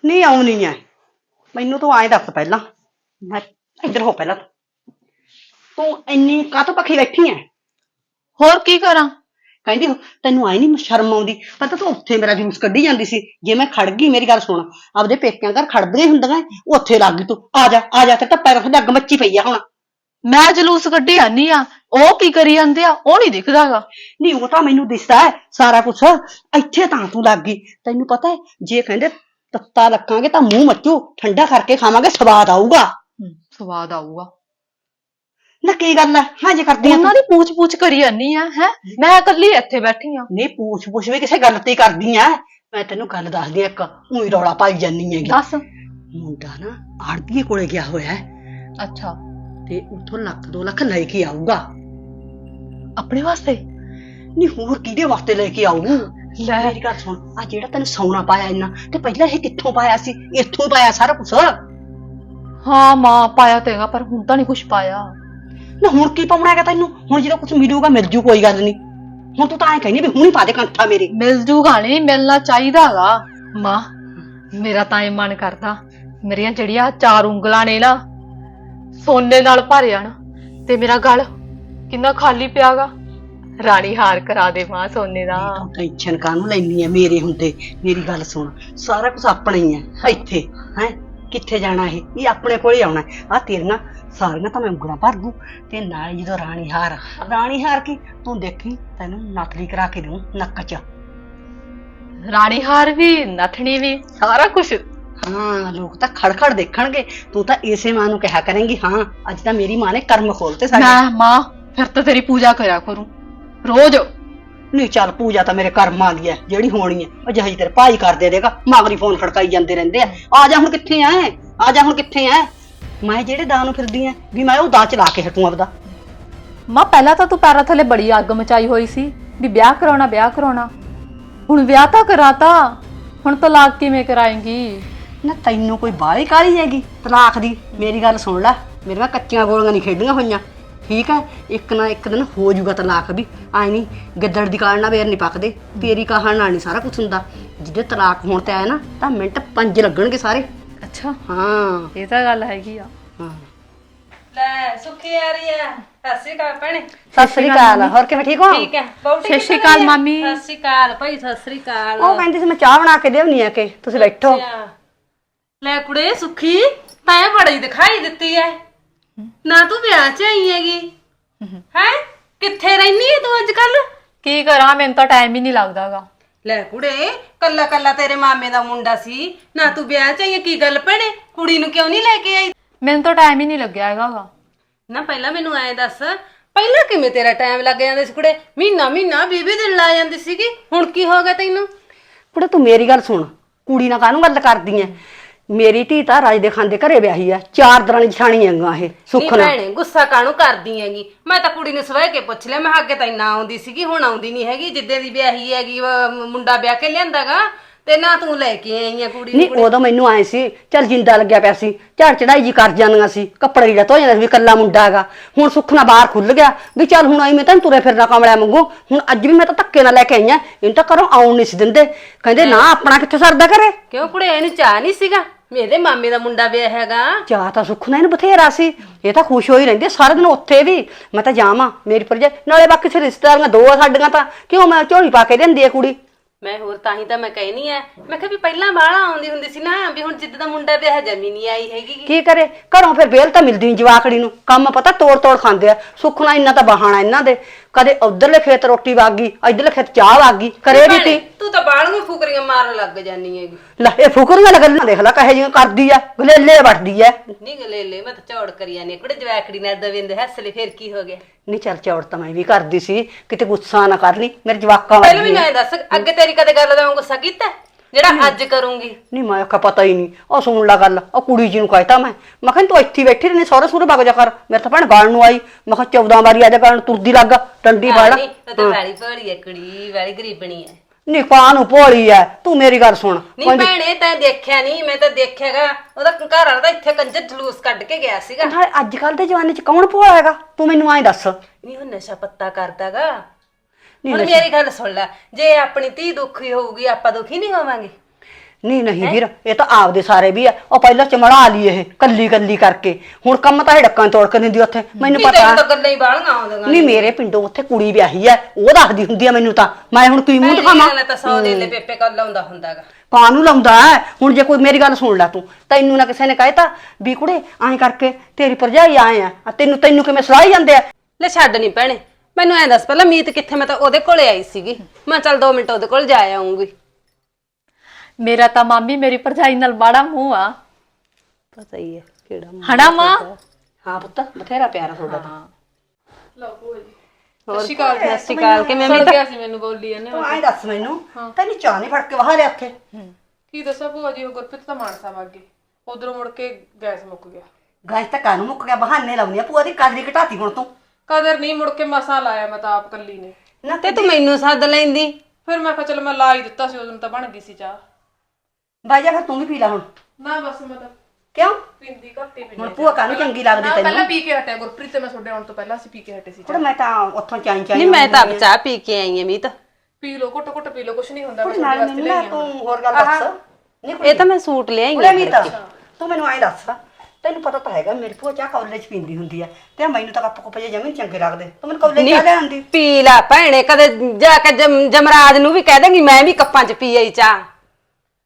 ਨਹੀਂ ਆਉਣੀ ਐ ਮੈਨੂੰ ਤੂੰ ਆਏ ਦੱਸ ਪਹਿਲਾਂ। ਮੈਂ ਇੱਧਰ ਹੋ ਪਹਿਲਾਂ ਤੂੰ। ਇੰਨੀ ਕਾਹਤੋਂ ਪੱਖੀ ਬੈਠੀ ਐ? ਹੋਰ ਕੀ ਕਰਾਂ? ਕਹਿੰਦੀ ਤੈਨੂੰ ਆਈ ਨਹੀਂ ਸ਼ਰਮ ਆਉਂਦੀ। ਪਤਾ ਤੂੰ ਉੱਥੇ ਮੇਰਾ ਜੂਸ ਕੱਢੀ ਜਾਂਦੀ ਸੀ। ਜੇ ਮੈਂ ਖੜ ਗਈ ਮੇਰੀ ਗੱਲ ਸੁਣ। ਆਪਦੇ ਪੇਕਿਆਂ ਘਰ ਖੜਦੀਆਂ ਹੁੰਦੀਆਂ ਉੱਥੇ ਲੱਗ ਗਈ ਤੂੰ। ਆ ਜਾ ਆ ਜਾ ਤੇ ਤਾਂ ਪੈਰਾਂ ਤੇ ਅੱਗ ਮੱਚੀ ਪਈ ਆ ਹੁਣ। ਮੈਂ ਜਲੂਸ ਕੱਢੀ ਆਨੀ ਆ ਉਹ ਕੀ ਕਰੀ ਜਾਂਦੇ ਆ? ਉਹ ਨਹੀਂ ਦਿਖਦਾਗਾ। ਨਹੀਂ ਉਹ ਤਾਂ ਮੈਨੂੰ ਦਿਸਦਾ ਹੈ ਸਾਰਾ ਕੁਝ ਇੱਥੇ ਤਾਂ ਤੂੰ ਲੱਗ ਗਈ। ਤੈਨੂੰ ਪਤਾ ਹੈ ਜੇ ਕਹਿੰਦੇ ਤੱਤਾ ਰੱਖਾਂਗੇ ਤਾਂ ਮੂੰਹ ਮੱਚੂ ਠੰਡਾ ਕਰਕੇ ਖਾਵਾਂਗੇ ਸਵਾਦ ਆਊਗਾ। ਸਵਾਦ ਆਊਗਾ। ਨਾ ਕੀ ਗੱਲ ਹੈ? ਹਾਂ ਜੇ ਕਰਦੀ ਆ ਉਹਨਾਂ ਦੀ ਪੁੱਛ-ਪੁੱਛ ਕਰੀ ਜਾਨੀ ਆ ਹੈ? ਮੈਂ ਇਕੱਲੀ ਇੱਥੇ ਬੈਠੀ ਆ। ਨਹੀਂ ਪੁੱਛ ਪੁੱਛ ਵੀ ਕਿਸੇ ਗੱਲ ਤੇ ਕਰਦੀ ਐ ਮੈਂ ਤੈਨੂੰ ਗੱਲ ਦੱਸਦੀ ਆ ਇੱਕ। ਉਹੀ ਰੌਲਾ ਪਾਈ ਜਾਨੀ ਹੈਗੀ। ਦੱਸ। ਮੁੰਡਾ ਨਾ ਆੜਤੀਏ ਕੋਲੇ ਗਿਆ ਹੋਇਆ ਹੈ। ਅੱਛਾ। ਤੇ ਉੱਥੋਂ ਲੱਖ ਦੋ ਲੱਖ ਲੈ ਕੇ ਆਊਗਾ। ਆਪਣੇ ਵਾਸਤੇ? ਨਹੀਂ ਹੋਰ ਕਿਹਦੇ ਵਾਸਤੇ ਲੈ ਕੇ ਆਊ? ਲੈ। ਮੇਰੀ ਗੱਲ ਸੁਣ ਆ ਜਿਹੜਾ ਤੈਨੂੰ ਸੌਣਾ ਪਾਇਆ ਇੰਨਾ ਤੇ ਪਹਿਲਾਂ ਇਹ ਕਿੱਥੋਂ ਪਾਇਆ ਸੀ? ਇੱਥੋਂ ਪਾਇਆ ਸਾਰਾ ਕੁਝ ਹਾਂ ਮਾਂ ਪਾਇਆ ਤੇਗਾ ਪਰ ਹੁਣ ਤਾਂ ਨਹੀਂ ਕੁਝ ਪਾਇਆ। ਨਾ ਹੁਣ ਕੀ ਪਾਉਣਾ ਹੈਗਾ ਤੈਨੂੰ? ਹੁਣ ਜਦੋਂ ਕੁਝ ਮਿਲੂਗਾ ਮਿਲ ਜੂ ਕੋਈ ਗੱਲ ਨਹੀਂ। ਹੁਣ ਤੂੰ ਤਾਂ ਐਂ ਕਹਿੰਦੀ ਵੀ ਹੁਣੀ ਪਾ ਦੇ ਕੰਠਾ ਮੇਰੇ। ਮਿਲ ਜੂਗਾ ਨਹੀਂ ਮਿਲਣਾ ਚਾਹੀਦਾਗਾ ਮਾਂ ਮੇਰਾ ਤਾਂ ਇਹ ਮਨ ਕਰਦਾ ਮੇਰੀਆਂ ਜਿਹੜੀਆਂ ਚਾਰ ਉਂਗਲਾਂ ਨੇ ਨਾ ਸੋਨੇ ਨਾਲ ਭਰ ਜਾਣ ਤੇ ਮੇਰਾ ਗਲ ਕਿੰਨਾ ਖਾਲੀ ਪਿਆਗਾ। ਰਾਣੀ ਹਾਰ ਕਰਾ ਦੇ ਮਾਂ ਸੋਨੇ ਦਾ। ਟੈਨਸ਼ਨ ਕਾਹਨੂੰ ਲੈਣੀ ਹੈ ਮੇਰੇ ਹੁੰਦੇ। ਮੇਰੀ ਗੱਲ ਸੁਣ ਸਾਰਾ ਕੁਝ ਆਪਣਾ ਹੀ ਹੈ ਇੱਥੇ ਹੈ? ਕਿੱਥੇ ਜਾਣਾ ਇਹ? ਇਹ ਆਪਣੇ ਕੋਲ ਹੀ ਆਉਣਾ ਆ ਤੇਰੀਆਂ ਸਾਰੀਆਂ ਤਾਂ ਮੈਂ ਉਂਗਲਾਂ ਭਰ ਦੂੰ। ਤੇ ਨਾਲ ਹੀ ਜਦੋਂ ਰਾਣੀ ਹਾਰ ਰਾਣੀ ਹਾਰ ਕੀ? ਤੂੰ ਦੇਖੀ ਤੈਨੂੰ ਨਕਲੀ ਕਰਾ ਕੇ ਦੂੰ ਨੱਕ 'ਚ। ਰਾਣੀ ਹਾਰ ਵੀ ਨਥਣੀ ਵੀ ਸਾਰਾ ਕੁਝ ਹਾਂ ਲੋਕ ਤਾਂ ਖੜਖੜ ਦੇਖਣਗੇ। ਤੂੰ ਤਾਂ ਇਸੇ ਮਾਂ ਨੂੰ ਕਿਹਾ ਕਰੇਂਗੀ ਹਾਂ ਅੱਜ ਤਾਂ ਮੇਰੀ ਮਾਂ ਨੇ ਕਰਮ ਖੋਲਤੇ ਸਾਡੇ। ਮੈਂ ਮਾਂ ਫਿਰ ਤਾਂ ਤੇਰੀ ਪੂਜਾ ਕਰਿਆ ਕਰੂੰ। ਰੋਜ਼। ਨਹੀਂ ਚੱਲ ਪੂਜਾ ਤਾਂ ਮੇਰੇ ਕਰਮ ਆ ਗਈ ਹੈ ਜਿਹੜੀ ਹੋਣੀ ਹੈ ਉਹ ਜਿਹੀ ਤੇਰੇ ਭਾਈ ਕਰ ਦੇ ਦੇਗਾ। ਮਗਰੀ ਫੋਨ ਖੜਕਾਈ ਜਾਂਦੇ ਰਹਿੰਦੇ ਆ। ਆ ਜਾ ਹੁਣ ਕਿੱਥੇ ਐ? ਆ ਜਾ ਹੁਣ ਕਿੱਥੇ ਐ? ਮੈਂ ਜਿਹੜੇ ਦਾਂ ਨੂੰ ਫਿਰਦੀ ਐ ਵੀ ਮੈਂ ਉਹ ਦਾਂ ਚਲਾ ਕੇ ਹਟੂ ਆਪਦਾ। ਮਾਂ ਪਹਿਲਾਂ ਤਾਂ ਤੂੰ ਪੈਰਾਂ ਥੱਲੇ ਬੜੀ ਅੱਗ ਮਚਾਈ ਹੋਈ ਸੀ ਵੀ ਵਿਆਹ ਕਰਾਉਣਾ ਵਿਆਹ ਕਰਾਉਣਾ। ਹੁਣ ਵਿਆਹ ਤਾਂ ਕਰਾਤਾ ਹੁਣ ਤਲਾਕ ਕਿਵੇਂ ਕਰਾਏਂਗੀ? ਨਾ ਤੈਨੂੰ ਕੋਈ ਬਾਹਲੀ ਕਾਲੀ ਹੈਗੀ? ਤਲਾਕ ਦੀ। ਮੇਰੀ ਗੱਲ ਸੁਣ ਲੈ। ਮੇਰੀਆਂ ਕੱਚੀਆਂ ਗੋਲੀਆਂ ਨਹੀਂ ਖੇਡੀਆਂ ਹੋਈਆਂ। ਠੀਕ ਹੈ? ਇੱਕ ਨਾ ਇੱਕ ਦਿਨ ਹੋ ਜਾਊਗਾ ਤਲਾਕ ਵੀ। ਆਈ ਨਹੀਂ ਗਿੱਦੜ ਦੀ ਕਾਲ ਨਾਲ ਵੇਰ ਨਹੀਂ ਪੱਕਦੇ। ਤੇਰੀ ਕਹਾਣ ਨਾਲ ਨਹੀਂ ਸਾਰਾ ਕੁਝ ਹੁੰਦਾ। ਜਿਹਦੇ ਤਲਾਕ ਹੋਣ ਤੇ ਆਇਆ ਨਾ ਤਾਂ ਮਿੰਟ ਪੰਜ ਲੱਗਣਗੇ ਸਾਰੇ। ਅੱਛਾ। ਹਾਂ। ਇਹ ਤਾਂ ਗੱਲ ਹੈਗੀ ਆ। ਹਾਂ। ਲੈ ਸੁੱਖੀ ਆ ਰਹੀ ਹੈ। ਸਤਿ ਸ਼੍ਰੀ ਅਕਾਲ ਭੈਣੇ। ਸਤਿ ਸ੍ਰੀ ਅਕਾਲ ਹੋਰ ਕਿਵੇਂ ਠੀਕ ਹੋ? ਠੀਕ ਹੈ। ਬਹੁਤੀ ਸਤਿ ਸ਼੍ਰੀ ਅਕਾਲ ਮਾਮੀ। ਸਤਿ ਸ਼੍ਰੀ ਅਕਾਲ ਭਾਈ ਸਤਿ ਸ਼੍ਰੀ ਅਕਾਲ। ਉਹ ਕਹਿੰਦੀ ਸੀ ਮੈਂ ਚਾਹ ਬਣਾ ਕੇ ਲਿਆਉਣੀ ਆ ਕਿ। ਤੁਸੀਂ ਬੈਠੋ। ਅੱਛਾ। ਲੈ ਕੁੜੇ ਸੁੱਖੀ ਤੈਂ ਬੜੀ ਦਿਖਾਈ ਦਿੱਤੀ ਐ। ਨਾ ਤੂੰ ਵਿਆਹ ਚ ਆਈ ਹੈਗੀ। ਹੈ? ਕਿੱਥੇ ਰਹਿਨੀ ਐ ਤੂੰ ਅੱਜ ਕੱਲ ਕੀ ਕਰਾਂ ਮੈਨੂੰ ਤਾਂ ਟਾਈਮ ਹੀ ਨਹੀਂ ਲੱਗਦਾਗਾ ਲੈ ਕੁੜੇ ਕੱਲਾ ਕੱਲਾ ਤੇਰੇ ਮਾਮੇ ਦਾ ਮੁੰਡਾ ਸੀ। ਨਾ ਤੂੰ ਵਿਆਹ ਚ ਆਈ ਕੀ ਗੱਲ ਭੈਣੇ? ਕੁੜੀ ਨੂੰ ਕਿਉਂ ਨਹੀਂ ਲੈ ਕੇ ਆਈ? ਮੈਨੂੰ ਤਾਂ ਟਾਈਮ ਹੀ ਨਹੀਂ ਲੱਗਿਆ ਹੈਗਾਗਾ ਨਾ ਪਹਿਲਾਂ ਮੈਨੂੰ ਐਂ ਦੱਸ ਪਹਿਲਾਂ ਕਿਵੇਂ ਤੇਰਾ ਟਾਈਮ ਲੱਗ ਜਾਂਦਾ ਸੀ ਕੁੜੇ? ਮਹੀਨਾ ਮਹੀਨਾ 20 ਦਿਨ ਲਾ ਜਾਂਦੀ ਸੀਗੀ। ਹੁਣ ਕੀ ਹੋ ਗਿਆ ਤੈਨੂੰ? ਕੁੜੇ ਤੂੰ ਮੇਰੀ ਗੱਲ ਸੁਣ। ਕੁੜੀ ਨਾਲ ਕਾਹਨੂੰ ਗੱਲ ਕਰਦੀ ਐ? ਮੇਰੀ ਧੀ ਤਾਂ ਰਾਜ ਦੇ ਖਾਂਦੇ ਘਰੇ ਵਿਆਹੀ ਆ ਚਾਰ ਦਰਾਣੀ ਜਠਾਣੀ ਆਂਗਾ ਇਹ ਨਹੀਂ ਸੁੱਖ ਨਾਲ। ਭੈਣੇ ਗੁੱਸਾ ਕਾਹਨੂੰ ਕਰਦੀ ਹੈਗੀ? ਮੈਂ ਤਾਂ ਕੁੜੀ ਨੂੰ ਸਵੇਰ ਕੇ ਪੁੱਛ ਲਿਆ ਮੈਂ ਕਿਹਾ ਅੱਗੇ ਤਾਂ ਇੰਨਾ ਆਉਂਦੀ ਸੀਗੀ ਹੁਣ ਆਉਂਦੀ ਨਹੀਂ ਹੈਗੀ ਜਿੱਦੇ ਦੀ ਵਿਆਹੀ ਹੈਗੀ ਵਾ, ਮ- ਮੁੰਡਾ ਵਿਆਹ ਕੇ ਲਿਆਂਦਾਗਾ ਤੇ ਨਾ ਤੂੰ ਲੈ ਕੇ ਆਈ ਆ ਕੁੜੀ ਨੂੰ ਨਹੀਂ ਉਦੋਂ ਮੈਨੂੰ ਆਏ ਸੀ ਚੱਲ ਜਿੰਦਾ ਲੱਗਿਆ ਪਿਆ ਸੀ ਝੜ ਚੜਾਈ ਜੀ ਕਰ ਜਾਂਦੀਆਂ ਸੀ ਕੱਪੜੇ ਜਿਹੜਾ ਧੋ ਜਾਂਦਾ ਸੀ ਵੀ ਕੱਲਾ ਮੁੰਡਾ ਹੈਗਾ। ਹੁਣ ਸੁੱਖ ਨਾਲ ਬਾਹਰ ਖੁੱਲ ਗਿਆ ਵੀ ਚੱਲ ਹੁਣ ਆਈ ਮੈਂ ਤਾਂ ਤੁਰੇ ਫਿਰਨਾ ਕਮਲਿਆ ਮੰਗੂ ਹੁਣ ਅੱਜ ਵੀ ਮੈਂ ਤਾਂ ਧੱਕੇ ਨਾਲ ਲੈ ਕੇ ਆਈ ਆ ਇਹਨੂੰ ਤਾਂ ਘਰੋਂ ਆਉਣ ਨਹੀਂ ਸੀ ਦਿੰਦੇ। ਕਹਿੰਦੇ ਨਾ ਆਪਣਾ ਕਿੱਥੇ ਸਰਦਾ ਕਰੇ ਕਿਉਂ ਕੁੜੇ ਇਹਨੂੰ ਚਾਹ ਨਹੀਂ ਸੀਗਾ? ਮੇਰੇ ਮਾਮੇ ਦਾ ਮੁੰਡਾ ਵਿਆਹ ਹੈਗਾ। ਚਾਹ ਤਾਂ ਸੁੱਖ ਨਾਲ ਇਹਨੂੰ ਬਥੇਰਾ ਸੀ। ਇਹ ਤਾਂ ਖੁਸ਼ ਹੋਈ ਰਹਿੰਦੀ ਆ ਸਾਰਾ ਦਿਨ ਉੱਥੇ ਵੀ। ਮੈਂ ਤਾਂ ਜਾਵਾਂ ਮੇਰੀ ਪਰਜਾ ਨਾਲੇ ਬਾਕੀ ਸੇ ਰਿਸ਼ਤੇਦਾਰੀਆਂ ਦੋ ਆ ਸਾਡੀਆਂ ਤਾਂ। ਕਿਉਂ ਮੈਂ ਝੋਲੀ ਪਾ ਕੇ ਦਿੰਦੀ ਆ ਕੁੜੀ? ਮੈਂ ਹੋਰ ਤਾਂ ਹੀ ਤਾਂ ਮੈਂ ਕਹਿਨੀ ਐ ਮੈਂ ਕਿਹਾ ਵੀ ਪਹਿਲਾਂ ਬਾਹਲਾ ਆਉਂਦੀ ਹੁੰਦੀ ਸੀ ਨਾ ਵੀ ਹੁਣ ਜਿੱਦ ਦਾ ਮੁੰਡਾ ਵਿਆਹ ਜਮੀ ਨਹੀਂ ਆਈ ਹੈਗੀ। ਗੀ। ਕੀ ਕਰੇ? ਘਰੋਂ ਫਿਰ ਵੇਲ ਤਾਂ ਮਿਲਦੀ ਨੀ ਜਵਾਕੜੀ ਨੂੰ। ਕੰਮ ਪਤਾ ਤੋੜ ਤੋੜ ਖਾਂਦੇ ਆ। ਸੁਖਣਾ ਇੰਨਾ ਤਾਂ ਬਹਾਨਾ ਇਹਨਾਂ ਦੇ। ਕਦੇ ਉਧਰਲੇ ਖੇਤ ਰੋਟੀ ਵਾਗੀ ਇਧਰਲੇ ਖੇਤ ਚਾਹ ਵਾਗੀ ਕਰੇ ਵੀ ਤੀ ਤੂੰ ਤਾਂ ਬਾਹਲੀਆਂ ਫੁਕਰੀਆਂ ਮਾਰਨ ਲੱਗ ਜਾਨੀ ਹੈਗੀ। ਲੈ ਇਹ ਫੁਕਰੀਆਂ ਲੱਗਣ ਦੇਖ ਲੈ ਕਹੇ ਜਿਹੀਆਂ ਕਰਦੀ ਆ ਗਲੇਲੇ ਵੱਟਦੀ ਐ। ਨਹੀਂ ਗਲੇ ਲੈ ਮੈਂ ਤਾਂ ਝੌੜ ਕਰੀ ਜਾਨੀ ਕੁੜੇ ਜਵਾਕੜੀ ਨਾਲ ਦਵਿੰਦ ਹੱਸਲੇ ਫੇਰ ਕੀ ਹੋ ਗਿਆ? ਨਹੀਂ ਚੱਲ ਚੌੜ ਤਾਂ ਮੈਂ ਵੀ ਕਰਦੀ ਸੀ ਕਿਤੇ ਗੁੱਸਾ ਨਾ ਕਰ ਲਈ ਮੇਰੇ ਜਵਾਕਾਂ ਪਹਿਲਾਂ ਵੀ ਮੈਂ ਦੱਸ ਅੱਗੇ ਤੇਰੀ ਕਦੇ ਗੱਲ ਦਾ ਗੁੱਸਾ ਕੀਤਾ? ਜਿਹੜਾ ਅੱਜ ਕਰੂੰਗੀ। ਨਹੀਂ ਮੈਂ ਆਖਿਆ ਪਤਾ ਹੀ ਨਹੀਂ। ਉਹ ਸੁਣ ਲਾ ਗੱਲ ਉਹ ਕੁੜੀ ਜੀ ਨੂੰ ਕਹਿਤਾ ਮੈਂ। ਮੈਂ ਕਿਹਾ ਤੂੰ ਇੱਥੇ ਹੀ ਬੈਠੀ ਰਹਿਣੀ ਸਹੁਰੇ ਸੂਰੇ ਵਗ ਜਾ ਕਰ। ਮੇਰੇ ਤਾਂ ਭੈਣ ਗਾਲ ਨੂੰ ਆਈ। ਮੈਂ ਕਿਹਾ 14 ਵਾਰੀ ਆ ਜਾ ਕਰਨ ਤੁਰਦੀ ਲੱਗ ਡੰਡੀ ਫੜ। ਨਹੀਂ ਉਹ ਤਾਂ ਵਾਲੀ ਭੋਲੀ ਐ ਕੁੜੀ ਵਾਲੀ ਗਰੀਬਣੀ ਐ। ਨਹੀਂ ਕਾਂ ਨੂੰ ਭੋਲੀ ਐ। ਤੂੰ ਮੇਰੀ ਗੱਲ ਸੁਣ। ਨਹੀਂ ਭੈਣੇ ਤੈਂ ਦੇਖਿਆ ਨਹੀਂ ਮੈਂ ਤਾਂ ਦੇਖਿਆਗਾ ਉਹਦਾ ਘਰ ਵਾਲਾ ਤਾਂ ਇੱਥੇ ਕੰਜਰ ਜਲੂਸ ਕੱਢ ਕੇ ਗਿਆ ਸੀਗਾ। ਅੱਜ ਕੱਲ ਦੇ ਜਵਾਨੇ ਚ ਕੌਣ ਭੋਲਾ ਹੈਗਾ? ਤੂੰ ਮੈਨੂੰ ਐਂ ਦੱਸ। ਨਹੀਂ ਉਹ ਨਸ਼ਾ ਪੱਤਾ ਕਰਦਾਗਾ ਹੁਣ ਮੇਰੀ ਗੱਲ ਸੁਣ ਲੈ ਜੇ ਆਪਣੀ ਧੀ ਦੁਖੀ ਹੋਊਗੀ ਆਪਾਂ ਦੁਖੀ ਨਹੀਂ ਹੋਵਾਂਗੇ। ਨਹੀਂ ਨਹੀਂ ਵੀਰ ਇਹ ਤਾਂ ਆਪਦੇ ਸਾਰੇ ਵੀ ਆ। ਉਹ ਪਹਿਲਾਂ ਚਮੜਾ ਲਈ ਇਹ ਕੱਲੀ ਕੱਲੀ ਕਰਕੇ। ਹੁਣ ਕੰਮ ਤਾਂ ਇਹ ਡੱਕਾਂ ਤੋੜ ਕੇ ਦਿੰਦੀ ਉੱਥੇ। ਮੈਨੂੰ ਪਤਾ। ਤੈਨੂੰ ਤਾਂ ਗੱਲਾਂ ਹੀ ਬਾਹਲੀਆਂ ਆਉਂਦੀਆਂ ਨਹੀਂ ਮੇਰੇ ਪਿੰਡੋਂ ਉੱਥੇ ਕੁੜੀ ਵਿਆਹੀ ਐ ਉਹ ਦੱਸਦੀ ਹੁੰਦੀ ਆ ਮੈਨੂੰ ਤਾਂ। ਮੈਂ ਹੁਣ ਕੀ ਮੂੰਹ ਦਿਖਾਵਾਂ? ਮੈਂ ਤਾਂ ਸੌ ਦੇ ਲੈ ਪੇਪੇ ਕਰ ਲਾਉਂਦਾ ਹੁੰਦਾਗਾ। ਪਾਂ ਨੂੰ ਲਾਉਂਦਾ। ਹੁਣ ਜੇ ਕੋਈ ਮੇਰੀ ਗੱਲ ਸੁਣ ਲੈ ਤੂੰ ਤੈਨੂੰ ਨਾ ਕਿਸੇ ਨੇ ਕਹਿਤਾ ਵੀ ਕੁੜੇ ਐਂ ਕਰਕੇ ਤੇਰੀ ਭਰਜਾਈ ਆਏ ਆ। ਆ ਤੈਨੂੰ ਤੈਨੂੰ ਕਿਵੇਂ ਸਲਾਈ ਜਾਂਦੇ ਆ? ਲੈ ਛੱਡ ਨਹੀਂ ਭੈਣੇ ਮੈਨੂੰ ਐਂ ਦੱਸ ਪਹਿਲਾਂ ਮੀਤ ਕਿੱਥੇ? ਮੈਂ ਤਾਂ ਉਹਦੇ ਕੋਲੇ ਆਈ ਸੀਗੀ। ਮੈਂ ਚੱਲ 2 ਮਿੰਟ ਉਹਦੇ ਕੋਲ ਜਾ ਆਉਂਗੀ ਮੇਰਾ ਤਾਂ ਮਾਮੀ ਮੇਰੀ ਭਰਜਾਈ ਨਾਲ ਬਾੜਾ ਮੂੰਹ ਆ। ਪਤਾ ਹੀ ਹੈ ਕਿਹੜਾ ਹਨਾ ਮਾਂ? ਹਾਂ ਪੁੱਤ ਬਥੇਰਾ ਪਿਆਰਾ ਤੁਹਾਡਾ ਤਾਂ। ਹੋਰ ਸਤਿ ਸ਼੍ਰੀ ਅਕਾਲ ਕਿਵੇਂ ਮੀਤ? ਗਿਆ ਸੀ ਮੈਨੂੰ ਬੋਲੀ ਇਹਨੇ ਤੂੰ ਐਂ ਦੱਸ ਮੈਨੂੰ ਤੈਨੂੰ ਚਾਹ ਨਹੀਂ ਫੜ ਕੇ ਵਾਹ ਲਿਆ ਉੱਥੇ? ਕੀ ਦੱਸਾਂ ਭੂਆ ਜੀ ਉਹ ਗੁਰਪ੍ਰੀਤ ਤਾਂ ਮਾਨਸਾ ਵਗ ਗਈ। ਉਧਰੋਂ ਮੁੜ ਕੇ ਗੈਸ ਮੁੱਕ ਗਿਆ। ਗਾਇਸ ਤਾਂ ਕਾਨੂੰ ਮੁੱਕ ਗਿਆ? ਬਹਾਨੇ ਲਾਉਣੀ ਆ। ਭੂਆ ਦੀ ਕਾਦਰੀ ਘਟਾਤੀ ਹੁਣ ਤੂੰ। ਕਦਰ ਨਹੀਂ ਮੁੜ ਕੇ ਮਸਾ ਲਾਇਆ ਮੈਂ ਤਾਂ ਆਪ ਕੱਲੀ ਨੇ। ਨਾ ਤੇ ਤੂੰ ਮੈਨੂੰ ਸੱਦ ਲੈਂਦੀ। ਫਿਰ ਮੈਂ ਕਿਹਾ ਚਲ ਮੈਂ ਲਾ ਹੀ ਦਿੱਤਾ ਸੀ ਉਦੋਂ ਤਾਂ ਬਣ ਗਈ ਸੀ ਚਾਹ। ਬਾਈ ਜਾ ਫਿਰ ਤੂੰ ਵੀ ਪੀ ਲੈ ਹੁਣ। ਨਾ ਬਸ ਮੈਂ ਤਾਂ ਕਿਉਂ? ਪਿੰਦੀ ਘੱਟ ਪੀਂਦੀ ਹੁਣ ਭੂਆ ਕਾਨੂੰ ਚੰਗੀ ਲੱਗਦੀ ਨਾ ਤੈਨੂੰ? ਪਹਿਲਾਂ ਪੀ ਕੇ ਹਟਿਆ ਗੁਰਪ੍ਰੀਤ ਤੇ ਮੈਂ ਤੁਹਾਡੇ ਆਉਣ ਤੋਂ ਪਹਿਲਾਂ ਸੀ ਪੀ ਕੇ ਹਟੇ ਸੀ ਕੁੜੇ ਮੈਂ ਤਾਂ ਉੱਥੋਂ ਚਾਈ ਚਾਈ ਨਹੀਂ ਮੈਂ ਤਾਂ ਆਪ ਚਾਹ ਪੀ ਕੇ ਆਈ ਆ ਮੀਤ। ਪੀ ਲੋ ਘੁੱਟ ਘੁੱਟ ਪੀ ਲੋ ਕੁਛ ਨਹੀਂ ਹੁੰਦਾ ਮੈਂ ਤੁਹਾਡੇ ਨਾਲ ਵਾਸਤੇ ਮੈਨੂੰ ਨਾ ਲਈ ਤੂੰ ਹੋਰ ਗੱਲ ਦੱਸ। ਨਹੀਂ ਇਹ ਤਾਂ ਮੈਂ ਸੂਟ ਲਿਆਈ ਆ ਮੀਤਾ ਤੂੰ ਮੈਨੂੰ ਐਂ ਦੱਸ। ਤੈਨੂੰ ਪਤਾ ਤਾਂ ਹੈਗਾ ਮੇਰੀ ਭੂਆ ਚਾਹ ਕੌਲੇ ਚ ਪੀਂਦੀ ਹੁੰਦੀ ਆ। ਤੇ ਮੈਨੂੰ ਤਾਂ ਕੱਪ ਕੁੱਪ ਜੇ ਜਮੀ ਨੀ ਚੰਗੇ ਲੱਗਦੇ। ਤੂੰ ਮੈਨੂੰ ਕੌਲੇ ਚਾਹ ਲੈ ਆਂਦੀ ਪੀ ਲੈ ਭੈਣੇ ਕਦੇ ਜਾ ਕੇ ਜਮ- ਜਮਰਾਜ ਨੂੰ ਵੀ ਕਹਿ ਦੇਂਗੀ ਮੈਂ ਵੀ ਕੱਪਾਂ 'ਚ ਪੀ ਆਈ ਚਾਹ।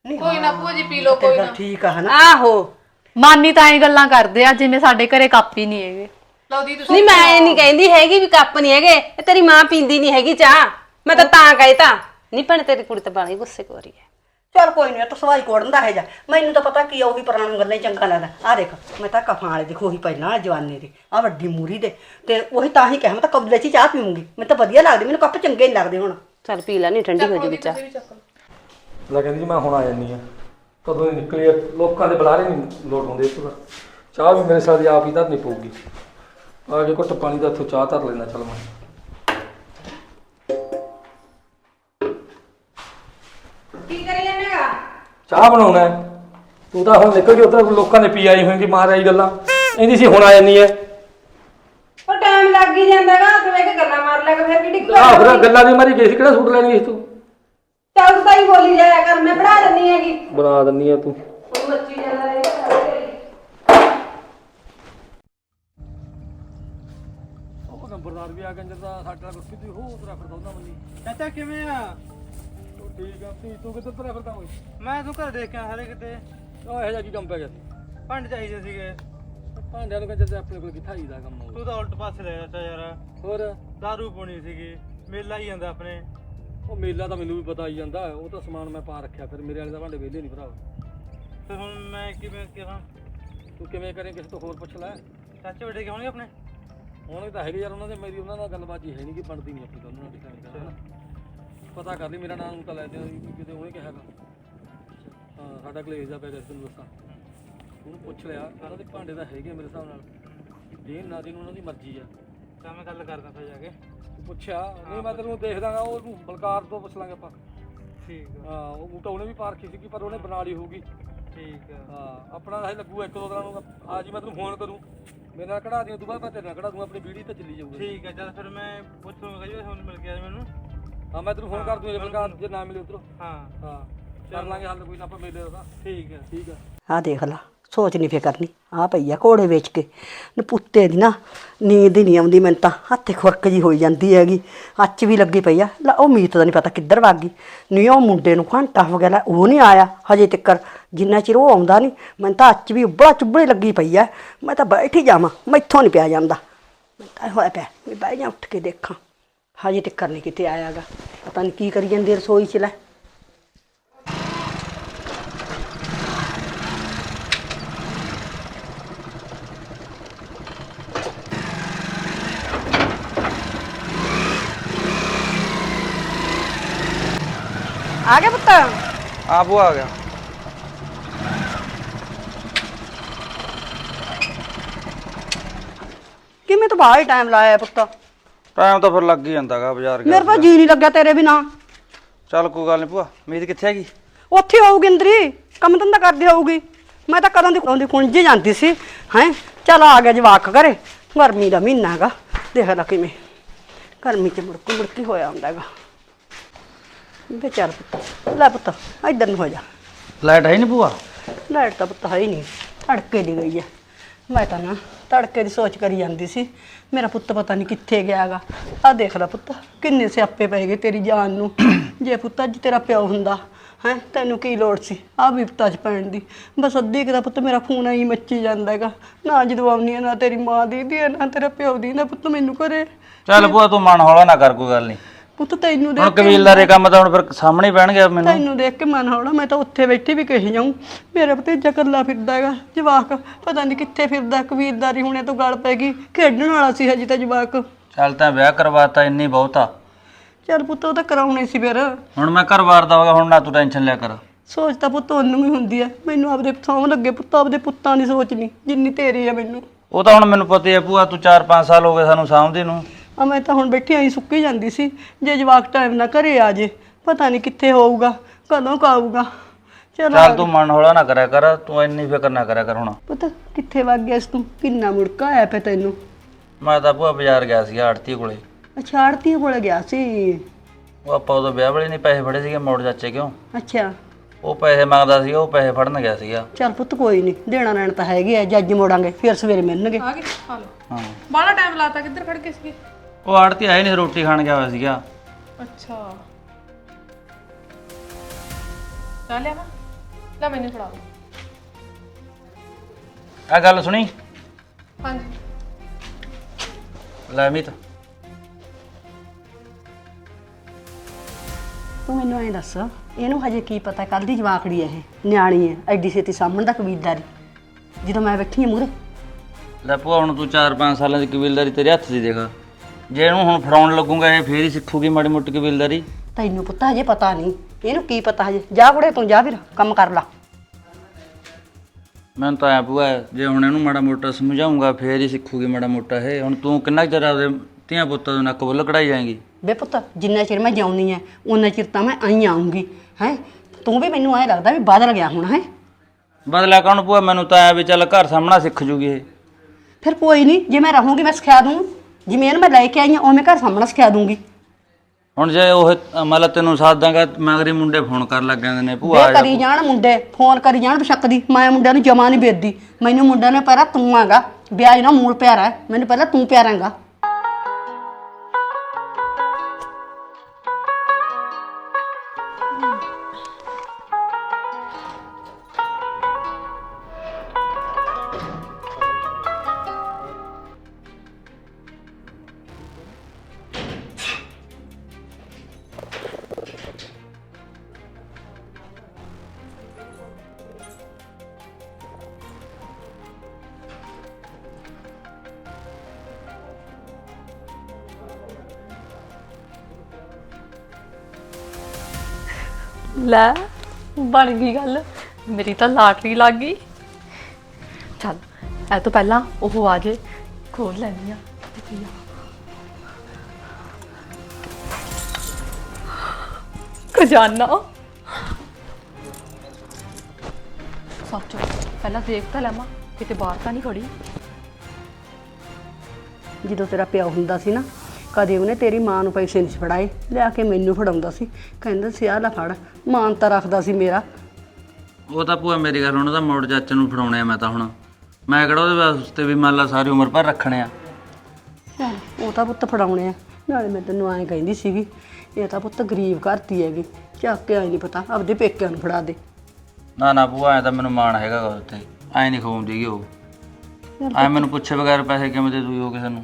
ਨਹੀਂ ਕੋਈ ਨਾ ਭੂਆ ਜੀ ਪੀ ਲੋ ਤੇਰੀ ਗੱਲ ਠੀਕ ਆ ਹਨਾ? ਆਹੋ। ਮਾਨੀ ਤਾਂ ਐਂ ਗੱਲਾਂ ਕਰਦੇ ਆ ਜਿਵੇਂ ਸਾਡੇ ਘਰੇ ਕੱਪ ਹੀ ਨਹੀਂ ਹੈਗੇ। ਲਓ ਦੀ ਤੁਸੀਂ ਨਹੀਂ ਮੈਂ ਇਹ ਨਹੀਂ ਕਹਿੰਦੀ ਹੈਗੀ ਵੀ ਕੱਪ ਨਹੀਂ ਹੈਗੇ ਇਹ ਤੇਰੀ ਮਾਂ ਪੀਂਦੀ ਨਹੀਂ ਹੈਗੀ ਚਾਹ। ਮੈਂ ਤਾਂ ਤਾਂ ਕਹਿਤਾ ਨਹੀਂ ਭੈਣੇ ਤੇਰੀ ਕੁੜੀ ਤਾਂ ਬਾਲੀ ਗੁੱਸੇ ਕੋਰੀ ਹੈ। ਚਲ ਕੋਈ ਨਹੀਂ ਤੂੰ ਸਵਾਈ ਕੋੜਨ ਦਾ ਹੈ ਜਾ ਮੈਨੂੰ ਤਾਂ ਪਤਾ ਕੀ ਆ ਉਹੀ ਪੁਰਾਣੀ ਗੱਲਾਂ ਹੀ ਚੰਗਾ ਲੱਗਦਾ ਆ ਦੇਖ ਮੈਂ ਤਾਂ ਕਫਾਂ ਵਾਲੇ ਦੇਖੋ ਉਹੀ ਪਹਿਲਾਂ ਜਵਾਨੇ ਦੇ ਆ ਵੱਡੀ ਮੂਰੀ ਦੇ। ਤੇ ਉਹੀ ਤਾਂ ਹੀ ਕਹਿ ਮੈਂ ਤਾਂ ਕਬਲੇ 'ਚ ਹੀ ਚਾਹ ਪੀਉਂਗੀ ਮੈਨੂੰ ਤਾਂ ਵਧੀਆ ਲੱਗਦੀ ਮੈਨੂੰ ਕੱਪ ਚੰਗੇ ਨਹੀਂ ਲੱਗਦੇ ਹੁਣ। ਚੱਲ ਪੀ ਲੈ ਨਹੀਂ ਠੰਡੀ ਹੋ ਜੂਗੀ ਚਾਹ। ਲੈ ਕਹਿੰਦੀ ਜੀ ਮੈਂ ਹੁਣ ਆ ਜਾਂਦੀ ਆ ਕਦੋਂ ਦੀ ਨਿਕਲੀ ਆ? ਲੋਕਾਂ ਦੇ ਬੁਲਾਰੇ ਨਹੀਂ ਲੋਟ ਹੁੰਦੇ ਇਸ ਤੋਂ ਚਾਹ ਵੀ ਮੇਰੇ ਸਾਥ ਆਪ ਹੀ ਧਰਨੀ ਪਊਗੀ। ਆ ਕੇ ਘੁੱਟ ਪਾਣੀ ਦਾ ਇੱਥੋਂ ਚਾਹ ਧਰ ਲੈਣਾ ਚੱਲ ਮੈਂ। ਚਾਹ ਬਣਾਉਣਾ ਹੈ। ਤੂੰ ਤਾਂ ਹੁਣ ਨਿਕਲ ਕੇ ਉੱਧਰ ਲੋਕਾਂ ਨੇ ਪੀ ਆਈ ਹੋਏਗੀ ਮਹਾਰਾਜ ਗੱਲਾਂ। ਇਹਦੀ ਸੀ ਹੁਣ ਆ ਜਾਂਦੀ ਐ ਉਹ ਟਾਈਮ ਲੱਗ ਹੀ ਜਾਂਦਾਗਾ ਤੇ ਵੇਖ ਗੱਲਾਂ ਮਾਰ ਲੈ ਕੇ ਫਿਰ ਕਿੱਡੀ ਆਹ ਫਿਰ ਗੱਲਾਂ ਦੀ ਮਾਰੀ ਗਈ ਸੀ ਕਿਹੜਾ ਸੂਟ ਲੈਣੀ ਸੀ ਤੂੰ? ਚੱਲ ਤਾਂ ਹੀ ਬੋਲੀ ਜਾਇਆ ਕਰ ਮੈਂ ਬਣਾ ਦਿੰਨੀ ਹੈਗੀ। ਬਣਾ ਦਿੰਨੀ ਆ ਤੂੰ। ਉਹ ਮੱਚੀ ਜਾਂਦਾ ਰਹੇਗਾ ਉਹ ਨੰਬਰਦਾਰ ਵੀ ਆ ਗੰਜਰ ਦਾ ਸਾਡੇ ਨਾਲ ਗੁੱਸੀ ਹੋ ਉਤਰਾ ਫਿਰਦਾ ਉਹਨਾਂ ਮੰਨੀ। ਚਾਚਾ ਕਿਵੇਂ ਆ? ਠੀਕ ਆ ਤੀ ਤੂੰ ਕਿੱਧਰ ਤੁਰਿਆ ਫਿਰਦਾ ਓਏ? ਮੈਂ ਤੂੰ ਘਰ ਦੇਖ ਕੇ ਆਇਆ ਕਿਤੇ। ਉਹ ਇਹੋ ਜਿਹਾ ਕੀ ਕੰਮ ਪੈ ਗਿਆ ਸੀ? ਭੰਡ ਚਾਹੀਦੇ ਸੀਗੇ। ਭਾਂਡਿਆਂ ਨੂੰ ਤੇ ਆਪਣੇ ਕੋਲ ਕਿੱਥਾ ਦਾ ਕੰਮ ਤੂੰ ਤਾਂ ਉਲਟ ਪਾਸੇ ਲੈ ਜਾਂਦਾ ਯਾਰ। ਹੋਰ? ਦਾਰੂ ਪੋਣੀ ਸੀਗੀ। ਮੇਲਾ ਹੀ ਜਾਂਦਾ ਆਪਣੇ। ਉਹ ਮੇਲਾ ਤਾਂ ਮੈਨੂੰ ਵੀ ਪਤਾ ਹੀ ਜਾਂਦਾ। ਉਹ ਤਾਂ ਸਮਾਨ ਮੈਂ ਪਾ ਰੱਖਿਆ ਫਿਰ ਮੇਰੇ ਵਾਲੇ ਦਾ ਭਾਂਡੇ ਵਿਹਲੇ ਨਹੀਂ ਭਰਾ ਫਿਰ ਹੁਣ ਮੈਂ ਕਿਵੇਂ ਕਰਾਂ ਤੂੰ ਕਿਵੇਂ ਕਰੇ ਕਿਸੇ ਤੋਂ ਹੋਰ ਪੁੱਛ ਲੈ। ਚਾਚੇ ਵੱਡੇ ਕਿਉਂ ਨਹੀਂ ਆਪਣੇ? ਹੁਣ ਤਾਂ ਹੈਗੇ ਯਾਰ ਉਹਨਾਂ ਦੇ ਮੇਰੀ ਉਹਨਾਂ ਨਾਲ ਗੱਲਬਾਤ ਹੀ ਹੈ ਨਹੀਂ ਕਿ ਬਣਦੀ ਨਹੀਂ ਆਪਣੀ ਦੋਨਾਂ ਦੀ ਦਾ ਪਤਾ ਕਰ ਲਈ ਮੇਰਾ ਨਾਮ ਤਾਂ ਲੈ ਦੇ ਕਿਤੇ ਉਹਨੇ ਕਿਹਾ ਹੈਗਾ ਹਾਂ ਸਾਡਾ ਕਲੇਸ਼ ਦਾ ਪੈ ਗਿਆ ਸੀ ਤੈਨੂੰ ਦੱਸਾਂ। ਉਹਨੂੰ ਪੁੱਛ ਲਿਆ ਉਹਨਾਂ ਦੇ ਭਾਂਡੇ ਤਾਂ ਹੈਗੇ ਆ ਮੇਰੇ ਹਿਸਾਬ ਨਾਲ। ਦੇਣ ਨਾ ਦੇਣ ਉਹਨਾਂ ਦੀ ਮਰਜ਼ੀ ਆ। ਤਾਂ ਮੈਂ ਗੱਲ ਕਰਦਾ ਫਿਰ ਜਾ ਕੇ। ਪੁੱਛਿਆ ਨਹੀਂ ਮੈਂ ਤੈਨੂੰ ਦੇਖ ਦਾਂਗਾ ਉਹਨੂੰ ਬਲਕਾਰ ਤੋਂ ਪੁੱਛ ਲਾਂਗੇ ਆਪਾਂ। ਠੀਕ ਆ। ਹਾਂ ਉਹ ਬੂਟਾ ਉਹਨੇ ਵੀ ਪਾਰਖੀ ਸੀਗੀ ਪਰ ਉਹਨੇ ਬਣਾ ਲਈ ਹੋਊਗੀ। ਠੀਕ ਆ। ਹਾਂ ਆਪਣਾ ਹਜੇ ਲੱਗੂ ਇੱਕ ਦੋ ਦਿਨਾਂ ਨੂੰ। ਆ ਜੀ ਮੈਂ ਤੈਨੂੰ ਫੋਨ ਕਰੂੰ। ਮੇਰੇ ਨਾਲ ਕਢਾ ਦਿਓ ਦੁਬਾਰਾ ਮੈਂ ਤੇਰੇ ਨਾਲ ਕਢਾ ਦੂੰ ਆਪਣੀ ਵੀਡੀਓ ਤੇ ਚੱਲੀ ਜਾਊਗੀ। ਠੀਕ ਆ ਚੱਲ ਫਿਰ ਮੈਂ ਪੁੱਛ ਲੂੰਗਾ ਜੀ ਹੁਣ ਮਿਲ ਗਿਆ ਮੈਨੂੰ। ਹਾਂ ਮੈਂ ਤੈਨੂੰ ਫੋਨ ਕਰ ਦੂੰ ਜੇ ਬਲਕਾਰ ਜੇ ਨਾ ਮਿਲੇ ਉਧਰੋਂ। ਹਾਂ। ਹਾਂ ਕਰ ਲਾਂਗੇ ਹੱਲ ਕੋਈ ਨਾ ਆਪਾਂ ਮੇਲੇ ਦਾ ਠੀਕ ਆ ਠੀਕ ਆ। ਆ ਦੇਖ ਲਾ ਸੋਚ ਨਹੀਂ ਫਿਕਰਨੀ ਆ ਪਈ ਆ ਘੋੜੇ ਵੇਚ ਕੇ। ਨਪੁੱਤੇ ਦੀ ਨਾ ਨੀਂਦ ਹੀ ਨਹੀਂ ਆਉਂਦੀ ਮੈਨੂੰ ਤਾਂ ਹੱਥੇ ਖੁਰਕ ਜੀ ਹੋਈ ਜਾਂਦੀ ਹੈਗੀ ਅੱਚ ਵੀ ਲੱਗੀ ਪਈ ਆ। ਲੈ ਉਹ ਮੀਤ ਦਾ ਨਹੀਂ ਪਤਾ ਕਿੱਧਰ ਵਗ ਗਈ। ਨਹੀਂ ਉਹ ਮੁੰਡੇ ਨੂੰ ਘੰਟਾ ਹੋ ਗਿਆ ਲੈ ਉਹ ਨਹੀਂ ਆਇਆ ਹਜੇ ਤੱਕ ਜਿੰਨਾ ਚਿਰ ਉਹ ਆਉਂਦਾ ਨਹੀਂ ਮੈਨੂੰ ਤਾਂ ਅੱਚ ਵੀ ਉੱਬੜਾ ਚੁੱਬੜੀ ਲੱਗੀ ਪਈ ਆ। ਮੈਂ ਤਾਂ ਬੈਠ ਹੀ ਜਾਵਾਂ ਮੈਥੋਂ ਨਹੀਂ ਪਿਆ ਜਾਂਦਾ। ਮੈਂ ਤਾਂ ਹੋਇਆ ਪਿਆ ਵੀ ਬਹਿ ਜਾ ਉੱਠ ਕੇ ਦੇਖਾਂ। ਹਜੇ ਤੱਕ ਨਹੀਂ ਕਿਤੇ ਆਇਆਗਾ। ਪਤਾ ਨਹੀਂ ਕੀ ਕਰੀ ਜਾਂਦੀ ਰਸੋਈ 'ਚ ਲੈ। ਆ ਗਿਆ ਪੁੱਤ? ਆ ਭੂਆ ਆ ਗਿਆ। ਕਿਵੇਂ ਤੂੰ ਬਾਹਰ ਟਾਈਮ ਲਾਇਆ ਪੁੱਤ? ਟਾਈਮ ਤਾਂ ਫਿਰ ਲੱਗ ਹੀ ਜਾਂਦਾਗਾ ਬਾਜ਼ਾਰ ਗਿਆ ਮੇਰੇ ਤਾਂ ਜੀ ਨਹੀਂ ਲੱਗਿਆ ਤੇਰੇ ਬਿਨਾ। ਚੱਲ ਕੋਈ ਗੱਲ ਨਹੀਂ ਭੂਆ ਮੀਤ ਕਿੱਥੇ ਹੈਗੀ? ਉੱਥੇ ਹੋਊਗੀ ਅੰਦਰੀ ਕੰਮ ਧੰਦਾ ਕਰਦੀ ਹੋਊਗੀ। ਮੈਂ ਤਾਂ ਕਦੋਂ ਦੀ ਆਉਂਦੀ ਕੁੰਝੇ ਜਾਂਦੀ ਸੀ ਹੈ? ਚੱਲ ਆ ਗਿਆ ਜਵਾਕ ਘਰੇ ਗਰਮੀ ਦਾ ਮਹੀਨਾ ਹੈਗਾ ਦੇਖ ਲੈ ਕਿਵੇਂ। ਗਰਮੀ ਚ ਮੁੜਕੀ ਮੁੜਕੀ ਹੋਇਆ ਹੁੰਦਾ ਹੈਗਾ। ਵੇ ਚੱਲ ਪੁੱਤ ਲੈ ਪੁੱਤ ਇੱਧਰ ਨੂੰ ਹੋ ਜਾ। ਲਾਈਟ ਹੈ ਨਹੀਂ ਭੂਆ। ਲਾਈਟ ਤਾਂ ਪੁੱਤ ਹੈ ਹੀ ਨਹੀਂ ਤੜਕੇ ਦੀ ਗਈ ਹੈ। ਮੈਂ ਤਾਂ ਨਾ ਤੜਕੇ ਦੀ ਸੋਚ ਕਰੀ ਜਾਂਦੀ ਸੀ ਮੇਰਾ ਪੁੱਤ ਪਤਾ ਨਹੀਂ ਕਿੱਥੇ ਗਿਆਗਾ। ਆ ਦੇਖ ਲੈ ਪੁੱਤ ਕਿੰਨੇ ਸਿਆਪੇ ਪੈ ਗਏ ਤੇਰੀ ਜਾਨ ਨੂੰ। ਜੇ ਪੁੱਤ ਅੱਜ ਤੇਰਾ ਪਿਓ ਹੁੰਦਾ ਹੈ ਤੈਨੂੰ ਕੀ ਲੋੜ ਸੀ? ਆ ਵਿਪਤਾ ਚ ਪੈਣ ਦੀ। ਬਸ ਅੱਧੀ ਕੁ ਦਾ ਪੁੱਤ ਮੇਰਾ ਫੋਨ ਆਈ ਮੱਚੀ ਜਾਂਦਾ ਹੈਗਾ। ਨਾ ਜਦੋਂ ਆਉਣੀ ਨਾ ਤੇਰੀ ਮਾਂ ਦੀ ਦੀ ਨਾ ਤੇਰਾ ਪਿਓ ਦੀ ਨਾ ਪੁੱਤ ਮੈਨੂੰ ਘਰੇ। ਚੱਲ ਭੂਆ ਤੂੰ ਮਨ ਹੌਲਾ ਨਾ ਕਰ ਕੋਈ ਗੱਲ ਨਹੀਂ ਪੁੱਤ ਤੈਨੂੰ ਹੁਣ ਦੇਖ ਕੇ ਕਬੀਲਦਾਰੇ ਕੰਮ ਤਾਂ ਹੁਣ ਫਿਰ ਸਾਹਮਣੇ ਹੀ ਪੈਣਗੇ ਮੈਨੂੰ। ਤੈਨੂੰ ਦੇਖ ਕੇ ਮਨ ਹੌਲਾ ਮੈਂ ਤਾਂ ਉੱਥੇ ਬੈਠੀ ਵੀ ਕਹੀ ਜਾਊਂ। ਮੇਰਾ ਭਤੀਜਾ ਕੱਲਾ ਫਿਰਦਾ ਹੈਗਾ ਜਵਾਕ। ਪਤਾ ਨਹੀਂ ਕਿੱਥੇ ਫਿਰਦਾ ਕਬੀਲਦਾਰੀ ਹੁਣੇ ਤੋਂ ਗੱਲ ਪੈ ਗਈ। ਖੇਡਣ ਵਾਲਾ ਸੀ ਹਜੇ ਤਾਂ ਜਵਾਕ। ਚੱਲ ਤਾਂ ਵਿਆਹ ਕਰਵਾਤਾ ਇੰਨੀ ਬਹੁਤਾ ਚੱਲ ਪੁੱਤ ਉਹ ਤਾਂ ਕਰਾਉਣੇ ਸੀ ਫਿਰ। ਹੁਣ ਮੈਂ ਘਰ ਵਾਰਦਾ ਹੋਗਾ ਹੁਣ ਨਾ ਤੂੰ ਟੈਨਸ਼ਨ ਲਿਆ ਕਰ। ਸੋਚ ਤਾਂ ਪੁੱਤ ਉਹਨੂੰ ਵੀ ਹੁੰਦੀ ਹੈ ਮੈਨੂੰ ਆਪਦੇ ਸੌਂ ਲੱਗੇ ਪੁੱਤ ਆਪਦੇ ਪੁੱਤਾਂ ਦੀ ਸੋਚਣੀ ਜਿੰਨੀ ਤੇਰੀ ਹੈ ਮੈਨੂੰ। ਉਹ ਤਾਂ ਹੁਣ ਮੈਨੂੰ ਪਤਾ ਹੀ ਹੈ ਭੂਆ ਤੂੰ 4-5 ਸਾਲ ਹੋ ਗਏ ਸਾਨੂੰ ਸਾਂਭਦੀ ਨੂੰ। ਆ ਮੈਂ ਤਾਂ ਹੁਣ ਬੈਠੀ ਆਈ ਸੁੱਕੀ ਜਾਂਦੀ ਸੀ। ਜੇ ਜਵਾਕ ਟਾਈਮ ਨਾਲ ਘਰੇ ਆ ਜੇ ਪਤਾ ਨਹੀਂ ਕਿੱਥੇ ਹੋਊਗਾ ਕਦੋਂ ਕਾਊਗਾ ਚਲ ਚੱਲ ਤੂੰ ਮਨ ਹੌਲਾ ਨਾ ਕਰਿਆ ਕਰ ਤੂੰ ਇੰਨੀ ਫਿਕਰ ਨਾ ਕਰਿਆ ਕਰ ਹੁਣ। ਪੁੱਤ ਕਿੱਥੇ ਵਗ ਗਿਆ ਇਸ ਤੂੰ? ਕਿੰਨਾ ਮੁੜਕਾ ਆਇਆ ਪਿਆ ਤੈਨੂੰ? ਮੈਂ ਤਾਂ ਭੂਆ ਬਾਜ਼ਾਰ ਗਿਆ ਸੀ ਆੜਤੀ ਕੋਲੇ। ਅੱਛਾ ਆੜਤੀ ਕੋਲ ਗਿਆ ਸੀ? ਉਹ ਆਪਾਂ ਉਦੋਂ ਵਿਆਹ ਵੇਲੇ ਨਹੀਂ ਪੈਸੇ ਫੜੇ ਸੀਗੇ ਮੋੜ ਚਾਚੇ ਕਿਉਂ? ਅੱਛਾ। ਉਹ ਪੈਸੇ ਮੰਗਦਾ ਸੀ ਉਹ ਪੈਸੇ ਫੜਨ ਗਿਆ ਸੀਗਾ। ਚੱਲ ਪੁੱਤ ਕੋਈ ਨਹੀਂ ਦੇਣਾ ਲੈਣ ਤਾਂ ਹੈਗੇ ਆ ਜੱਜ ਮੋੜਾਂਗੇ ਫਿਰ ਸਵੇਰੇ ਮਿਲਣਗੇ। ਆ ਗਏ ਹਾਂ। ਬਾਹਲਾ ਟਾਈਮ ਲਾਤਾ ਕਿੱਧਰ ਖੜ ਗਏ ਸੀਗੇ? ਉਹ ਆੜਤੀ ਆਏ ਨਹੀਂ ਰੋਟੀ ਖਾਣ ਗਿਆ ਹੋਇਆ ਸੀਗਾ। ਅੱਛਾ। ਚੱਲ ਲਿਆ ਵਾ ਲੈ ਮੈਨੂੰ ਫੜਾ ਆ ਗੱਲ ਸੁਣੀ? ਹਾਂਜੀ। ਲੈ ਮੀਤ। ਤੂੰ ਮੈਨੂੰ ਐਂ ਦੱਸ ਇਹਨੂੰ ਹਜੇ ਕੀ ਪਤਾ ਕੱਲ ਦੀ ਜਵਾਕੜੀ ਇਹ ਨਿਆਣੀ ਹੈ ਐਡੀ ਛੇਤੀ ਸਾਹਮਣ ਦਾ ਕਬੀਲਦਾਰੀ। ਜਦੋਂ ਮੈਂ ਬੈਠੀ ਹਾਂ ਮੂਰੇ ਲੈ ਭੂਆ ਹੁਣ ਤੂੰ 4-5 ਸਾਲਾਂ ਦੀ ਕਬੀਲਦਾਰੀ ਤੇਰੇ ਹੱਥ ਦੀ ਦੇਖ। ਜੇ ਇਹਨੂੰ ਹੁਣ ਫੜਾਉਣ ਲੱਗੂਗਾ ਇਹ ਫੇਰ ਹੀ ਸਿੱਖੂਗੀ ਮਾੜੀ ਮੋਟੀ ਕਬੀਲਦਾਰੀ। ਤੈਨੂੰ ਪੁੱਤ ਹਜੇ ਪਤਾ ਨਹੀਂ। ਇਹਨੂੰ ਕੀ ਪਤਾ ਹਜੇ? ਜਾ ਕੁੜੇ ਤੂੰ ਜਾ ਫਿਰ ਕੰਮ ਕਰ ਲਾ। ਮੈਨੂੰ ਤਾਂ ਐ ਭੂਆ ਜੇ ਹੁਣ ਇਹਨੂੰ ਮਾੜਾ ਮੋਟਾ ਸਮਝਾਉਂਗਾ ਫੇਰ ਹੀ ਸਿੱਖੂਗੀ ਮਾੜਾ ਮੋਟਾ ਇਹ। ਹੁਣ ਤੂੰ ਕਿੰਨਾ ਕੁ ਚਿਰ ਆਪਦੇ ਧੀਆਂ ਪੁੱਤਾਂ ਦੇ ਨੱਕ ਬੁੱਲ ਕਢਾਈ ਜਾਏਂਗੀ? ਵੇ ਪੁੱਤ ਜਿੰਨਾ ਚਿਰ ਮੈਂ ਜਿਉਣੀ ਐ ਉਹਨਾਂ ਚਿਰ ਤਾਂ ਮੈਂ ਆਈ ਆਉਂਗੀ ਹੈ? ਤੂੰ ਵੀ ਮੈਨੂੰ ਐਂ ਲੱਗਦਾ ਵੀ ਬਦਲ ਗਿਆ ਹੁਣ ਹੈ? ਬਦਲਾ ਕੌਣ ਭੂਆ? ਮੈਨੂੰ ਤਾਂ ਐ ਵੀ ਚੱਲ ਘਰ ਸਾਹਮਣਾ ਸਿੱਖ ਜੂਗੀ ਇਹ। ਫਿਰ ਕੋਈ ਨਹੀਂ ਜੇ ਮੈਂ ਰਹੂੰਗੀ ਮੈਂ ਸਿਖਾ ਦੂੰ। ਜਿਵੇਂ ਇਹਨੂੰ ਮੈਂ ਲੈ ਕੇ ਆਈ ਹਾਂ ਉਵੇਂ ਘਰ ਸਾਹਮਣਾ ਸਿਖਾ ਦੂੰਗੀ। ਹੁਣ ਜੇ ਉਹ ਮਤਲਬ ਤੈਨੂੰ ਸਾਥ ਦਾਂਗਾ ਮਗਰੀ ਮੁੰਡੇ ਫੋਨ ਕਰਨ ਲੱਗ ਜਾਂਦੇ ਨੇ ਭੂਆ ਆ ਜਾ ਕਰੀ ਜਾਣ ਮੁੰਡੇ ਫੋਨ ਕਰੀ ਜਾਣ ਬਸ਼ੱਕ ਦੀ ਮੈਂ ਮੁੰਡਿਆਂ ਨੂੰ ਜਮਾ ਨਹੀਂ ਵੇਚਦੀ ਮੈਨੂੰ ਮੁੰਡਿਆਂ ਨੇ ਪਹਿਲਾਂ ਤੂੰ ਆਗਾ ਵਿਆਹ ਨਾ ਮੂਲ ਪਿਆਰਾ ਹੈ, ਮੈਨੂੰ ਪਹਿਲਾਂ ਤੂੰ ਪਿਆਰਾ ਲੈ, ਬਣ ਗਈ ਗੱਲ। ਮੇਰੀ ਤਾਂ ਲਾਟਰੀ ਲੱਗ ਗਈ। ਚੱਲ, ਇਹ ਤੋਂ ਪਹਿਲਾਂ ਉਹ ਆ ਜੇ, ਖੋਲ ਲੈਣੀ ਆ। ਖਜ਼ਾਨਾ। ਸੱਚ, ਪਹਿਲਾਂ ਦੇਖ ਤਾਂ ਲੈਵਾਂ ਕਿਤੇ ਬਾਹਰ ਤਾਂ ਨਹੀਂ ਖੜੀ। ਜਦੋਂ ਤੇਰਾ ਪਿਆ ਹੁੰਦਾ ਸੀ ਨਾ ਕਦੇ ਉਹਨੇ ਤੇਰੀ ਮਾਂ ਨੂੰ ਪੈਸੇ ਨਹੀਂ ਫੜਾਏ ਲਿਆ ਕੇ ਮੈਨੂੰ ਫੜਾਉਂਦਾ ਸੀ। ਕਹਿੰਦਾ ਸੀ ਆਹ ਲੈ ਫੜ ਮਾਨ ਤਾਂ ਰੱਖਦਾ ਸੀ ਮੇਰਾ। ਉਹ ਤਾਂ ਭੂਆ ਮੇਰੀ ਗੱਲ ਉਹਨਾਂ ਦਾ ਮੋੜ ਚਾਚੇ ਨੂੰ ਫੜਾਉਣੇ ਆ ਮੈਂ ਤਾਂ ਹੁਣ। ਮੈਂ ਕਿਹੜਾ ਉਹਦੇ ਵਾਸਤੇ ਵੀ ਮੰਨ ਲਾ ਸਾਰੀ ਉਮਰ ਭਰ ਰੱਖਣੇ ਆ। ਚੱਲ, ਉਹ ਤਾਂ ਪੁੱਤ ਫੜਾਉਣੇ ਆ। ਨਾਲੇ ਮੈਂ ਤੈਨੂੰ ਐਂ ਕਹਿੰਦੀ ਸੀਗੀ ਇਹ ਤਾਂ ਪੁੱਤ ਗਰੀਬ ਘਰ ਦੀ ਹੈਗੀ ਚੱਕ ਕੇ ਆਈ ਨਹੀਂ ਪਤਾ ਆਪਦੇ ਪੇਕਿਆਂ ਨੂੰ ਫੜਾ ਦੇ। ਨਾ ਨਾ ਭੂਆ ਐ ਤਾਂ ਮੈਨੂੰ ਮਾਣ ਹੈਗਾ ਗਾ ਉੱਤੇ ਐ ਨਹੀਂ ਖਵਾਉਂਦੀਗੀ ਉਹ। ਐ ਮੈਨੂੰ ਪੁੱਛੇ ਬਗੈਰ ਪੈਸੇ ਕਿਵੇਂ ਦੇ ਦੂਈ ਉਹ ਕਿਸੇ ਨੂੰ।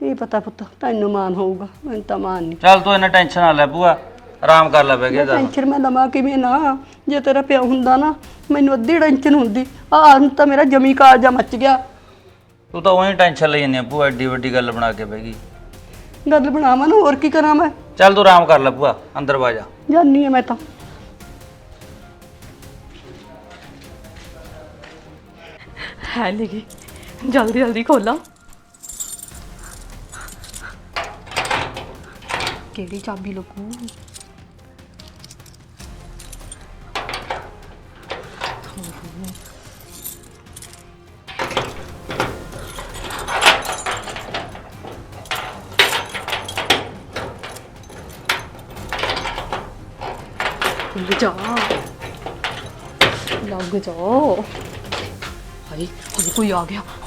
ਕੀ ਪਤਾ ਪੁੱਤ ਤੈਨੂੰ ਮਾਨ ਹੋਊਗਾ ਮੈਨੂੰ ਤਾਂ ਮਾਨ ਨਹੀਂ। ਚੱਲ ਤੂੰ ਇੰਨਾ ਟੈਨਸ਼ਨ ਨਾ ਲੈ ਭੂਆ ਆਰਾਮ ਕਰ ਲੈ ਬਹਿ ਦੱਸ ਟੈਨਸ਼ਨ ਮੈਂ ਲਵਾਂ ਕਿਵੇਂ ਨਾ ਜੇ ਤੇਰਾ ਪਿਓ ਹੁੰਦਾ ਨਾ ਮੈਨੂੰ ਅੱਧੀ ਟੈਨਸ਼ਨ ਹੁੰਦੀ। ਆਹ ਹੁਣ ਤਾਂ ਮੇਰਾ ਜਮੀ ਕਾਲਜਾ ਮੱਚ ਗਿਆ। ਤੂੰ ਤਾਂ ਉਹੀ ਟੈਨਸ਼ਨ ਲਈ ਜਾਂਦੀ ਆ ਭੂਆ ਐਡੀ ਵੱਡੀ ਗੱਲ ਬਣਾ ਕੇ ਬਹਿ ਗਈ। ਗੱਲ ਬਣਾਵਾਂ ਨਾ ਹੋਰ ਕੀ ਕਰਾਂ ਮੈਂ? ਚੱਲ ਤੂੰ ਆਰਾਮ ਕਰ ਲੈ ਭੂਆ ਅੰਦਰ ਵਾ ਜਾ। ਜਾਨੀ ਆ ਮੈਂ ਤਾਂ। ਹੈ ਲਿਗੀ ਜਲਦੀ ਜਲਦੀ ਖੋਲਾਂ। ਕਿਹੜੀ ਚਾਬੀ ਲੱਗੂ ਲੱਗ ਜਾ ਲੱਗ ਜਾ ਹਾਏ ਹੁਣ ਕੋਈ ਆ ਗਿਆ ਹੈਲੋ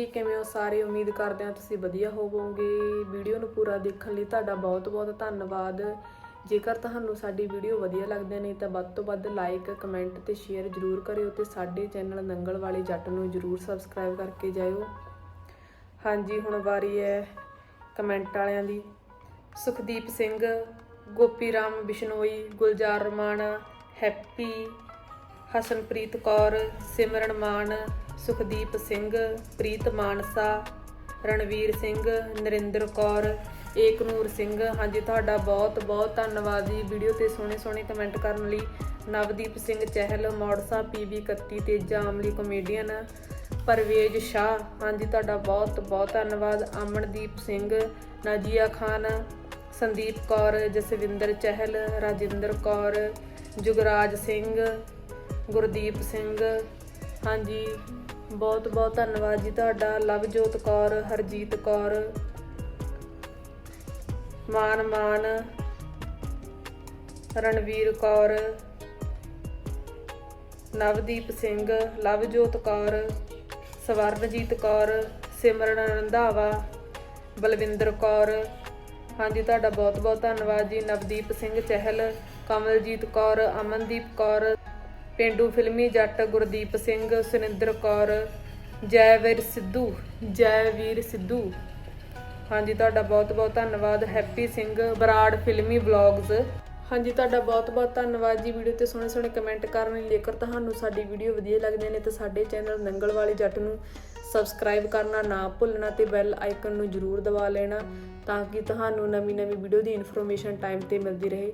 ਜੀ, ਕਿਵੇਂ ਹੋ? ਸਾਰੇ ਉਮੀਦ ਕਰਦੇ ਹਾਂ ਤੁਸੀਂ ਵਧੀਆ ਹੋਵੋਗੇ। ਵੀਡੀਓ ਨੂੰ ਪੂਰਾ ਦੇਖਣ ਲਈ ਤੁਹਾਡਾ ਬਹੁਤ-ਬਹੁਤ ਧੰਨਵਾਦ। ਜੇਕਰ ਤੁਹਾਨੂੰ ਸਾਡੀ ਵੀਡੀਓ ਵਧੀਆ ਲੱਗਦੀ ਨੇ, ਤਾਂ ਵੱਧ ਤੋਂ ਵੱਧ ਲਾਈਕ ਕਮੈਂਟ ਤੇ ਸ਼ੇਅਰ ਜ਼ਰੂਰ ਕਰਿਓ ਤੇ ਸਾਡੇ ਚੈਨਲ ਨੰਗਲ ਵਾਲੇ ਜੱਟ ਨੂੰ ਜ਼ਰੂਰ ਸਬਸਕ੍ਰਾਈਬ ਕਰਕੇ ਜਾਇਓ। ਹਾਂਜੀ, ਹੁਣ ਵਾਰੀ ਹੈ ਕਮੈਂਟ ਵਾਲਿਆਂ ਦੀ। ਸੁਖਦੀਪ ਸਿੰਘ ਗੋਪੀ ਰਾਮ ਬਿਸ਼ਨੋਈ, ਗੁਲਜ਼ਾਰ ਰਮਾਣਾ, ਹੈਪੀ, ਹਸਨਪ੍ਰੀਤ ਕੌਰ, ਸਿਮਰਨ ਮਾਨ ਸੁਖਦੀਪ ਸਿੰਘ, ਪ੍ਰੀਤ ਮਾਨਸਾ, ਰਣਵੀਰ ਸਿੰਘ, ਨਰਿੰਦਰ ਕੌਰ, ਏਕਨੂਰ ਸਿੰਘ। ਹਾਂਜੀ, ਤੁਹਾਡਾ ਬਹੁਤ ਬਹੁਤ ਧੰਨਵਾਦ ਜੀ ਵੀਡੀਓ ਤੇ ਸੋਹਣੇ ਸੋਹਣੇ ਕਮੈਂਟ ਕਰਨ ਲਈ। ਨਵਦੀਪ ਸਿੰਘ ਚਹਿਲ, ਮੌੜਸਾ ਪੀਬੀ 31 ਤੇਜਾ ਜਾਮਲੀ ਕਮੇਡੀਅਨ ਪਰਵੇਜ ਸ਼ਾਹ। ਹਾਂਜੀ, ਤੁਹਾਡਾ ਬਹੁਤ ਬਹੁਤ ਧੰਨਵਾਦ। ਅਮਨਦੀਪ ਸਿੰਘ, ਨਾਜੀਆ ਖਾਨ, ਸੰਦੀਪ ਕੌਰ, ਜਸਵਿੰਦਰ ਚਹਿਲ, ਰਾਜਿੰਦਰ ਕੌਰ, ਜੁਗਰਾਜ ਸਿੰਘ, ਗੁਰਦੀਪ ਸਿੰਘ। ਹਾਂਜੀ ਬਹੁਤ ਬਹੁਤ ਧੰਨਵਾਦ ਜੀ ਤੁਹਾਡਾ, ਲਵਜੋਤ ਕੌਰ, ਹਰਜੀਤ ਕੌਰ, ਮਾਨ ਮਾਨ, ਰਣਵੀਰ ਕੌਰ, ਨਵਦੀਪ ਸਿੰਘ, ਲਵਜੋਤ ਕੌਰ, ਸਵਰਨਜੀਤ ਕੌਰ, ਸਿਮਰਨ ਰੰਧਾਵਾ, ਬਲਵਿੰਦਰ ਕੌਰ। ਹਾਂਜੀ, ਤੁਹਾਡਾ ਬਹੁਤ ਬਹੁਤ ਧੰਨਵਾਦ ਜੀ। ਨਵਦੀਪ ਸਿੰਘ ਚਹਿਲ, ਕਮਲਜੀਤ ਕੌਰ, ਅਮਨਦੀਪ ਕੌਰ ਪਿੰਡੂ ਫਿਲਮੀ ਜੱਟ ਗੁਰਦੀਪ ਸਿੰਘ, ਸੁਨਿੰਦਰ ਕੌਰ, ਜੈਵੀਰ ਸਿੱਧੂ ਜੈਵੀਰ ਸਿੱਧੂ। ਹਾਂਜੀ, ਤੁਹਾਡਾ ਬਹੁਤ ਬਹੁਤ ਧੰਨਵਾਦ, ਹੈਪੀ ਸਿੰਘ, ਬਰਾੜ ਫਿਲਮੀ ਵਲੌਗਸ ਹਾਂਜੀ, ਤੁਹਾਡਾ ਬਹੁਤ ਬਹੁਤ ਧੰਨਵਾਦ ਜੀ, ਵੀਡੀਓ ਤੇ ਸੋਹਣੇ ਸੋਹਣੇ ਕਮੈਂਟ ਕਰਨ ਲਈ। ਜੇਕਰ ਤੁਹਾਨੂੰ ਸਾਡੀ ਵੀਡੀਓ ਵਧੀਆ ਲੱਗਦੀਆਂ ਨੇ, ਤਾਂ ਸਾਡੇ ਚੈਨਲ ਨੰਗਲ ਵਾਲੇ ਜੱਟ ਨੂੰ ਸਬਸਕ੍ਰਾਈਬ ਕਰਨਾ ਨਾ ਭੁੱਲਣਾ ਤੇ ਬੈਲ ਆਈਕਨ ਨੂੰ ਜ਼ਰੂਰ ਦਬਾ ਲੈਣਾ, ਤਾਂ ਕਿ ਤੁਹਾਨੂੰ ਨਵੀਂ ਨਵੀਂ ਵੀਡੀਓ ਦੀ ਇਨਫੋਰਮੇਸ਼ਨ ਟਾਈਮ ਤੇ ਮਿਲਦੀ ਰਹੇ।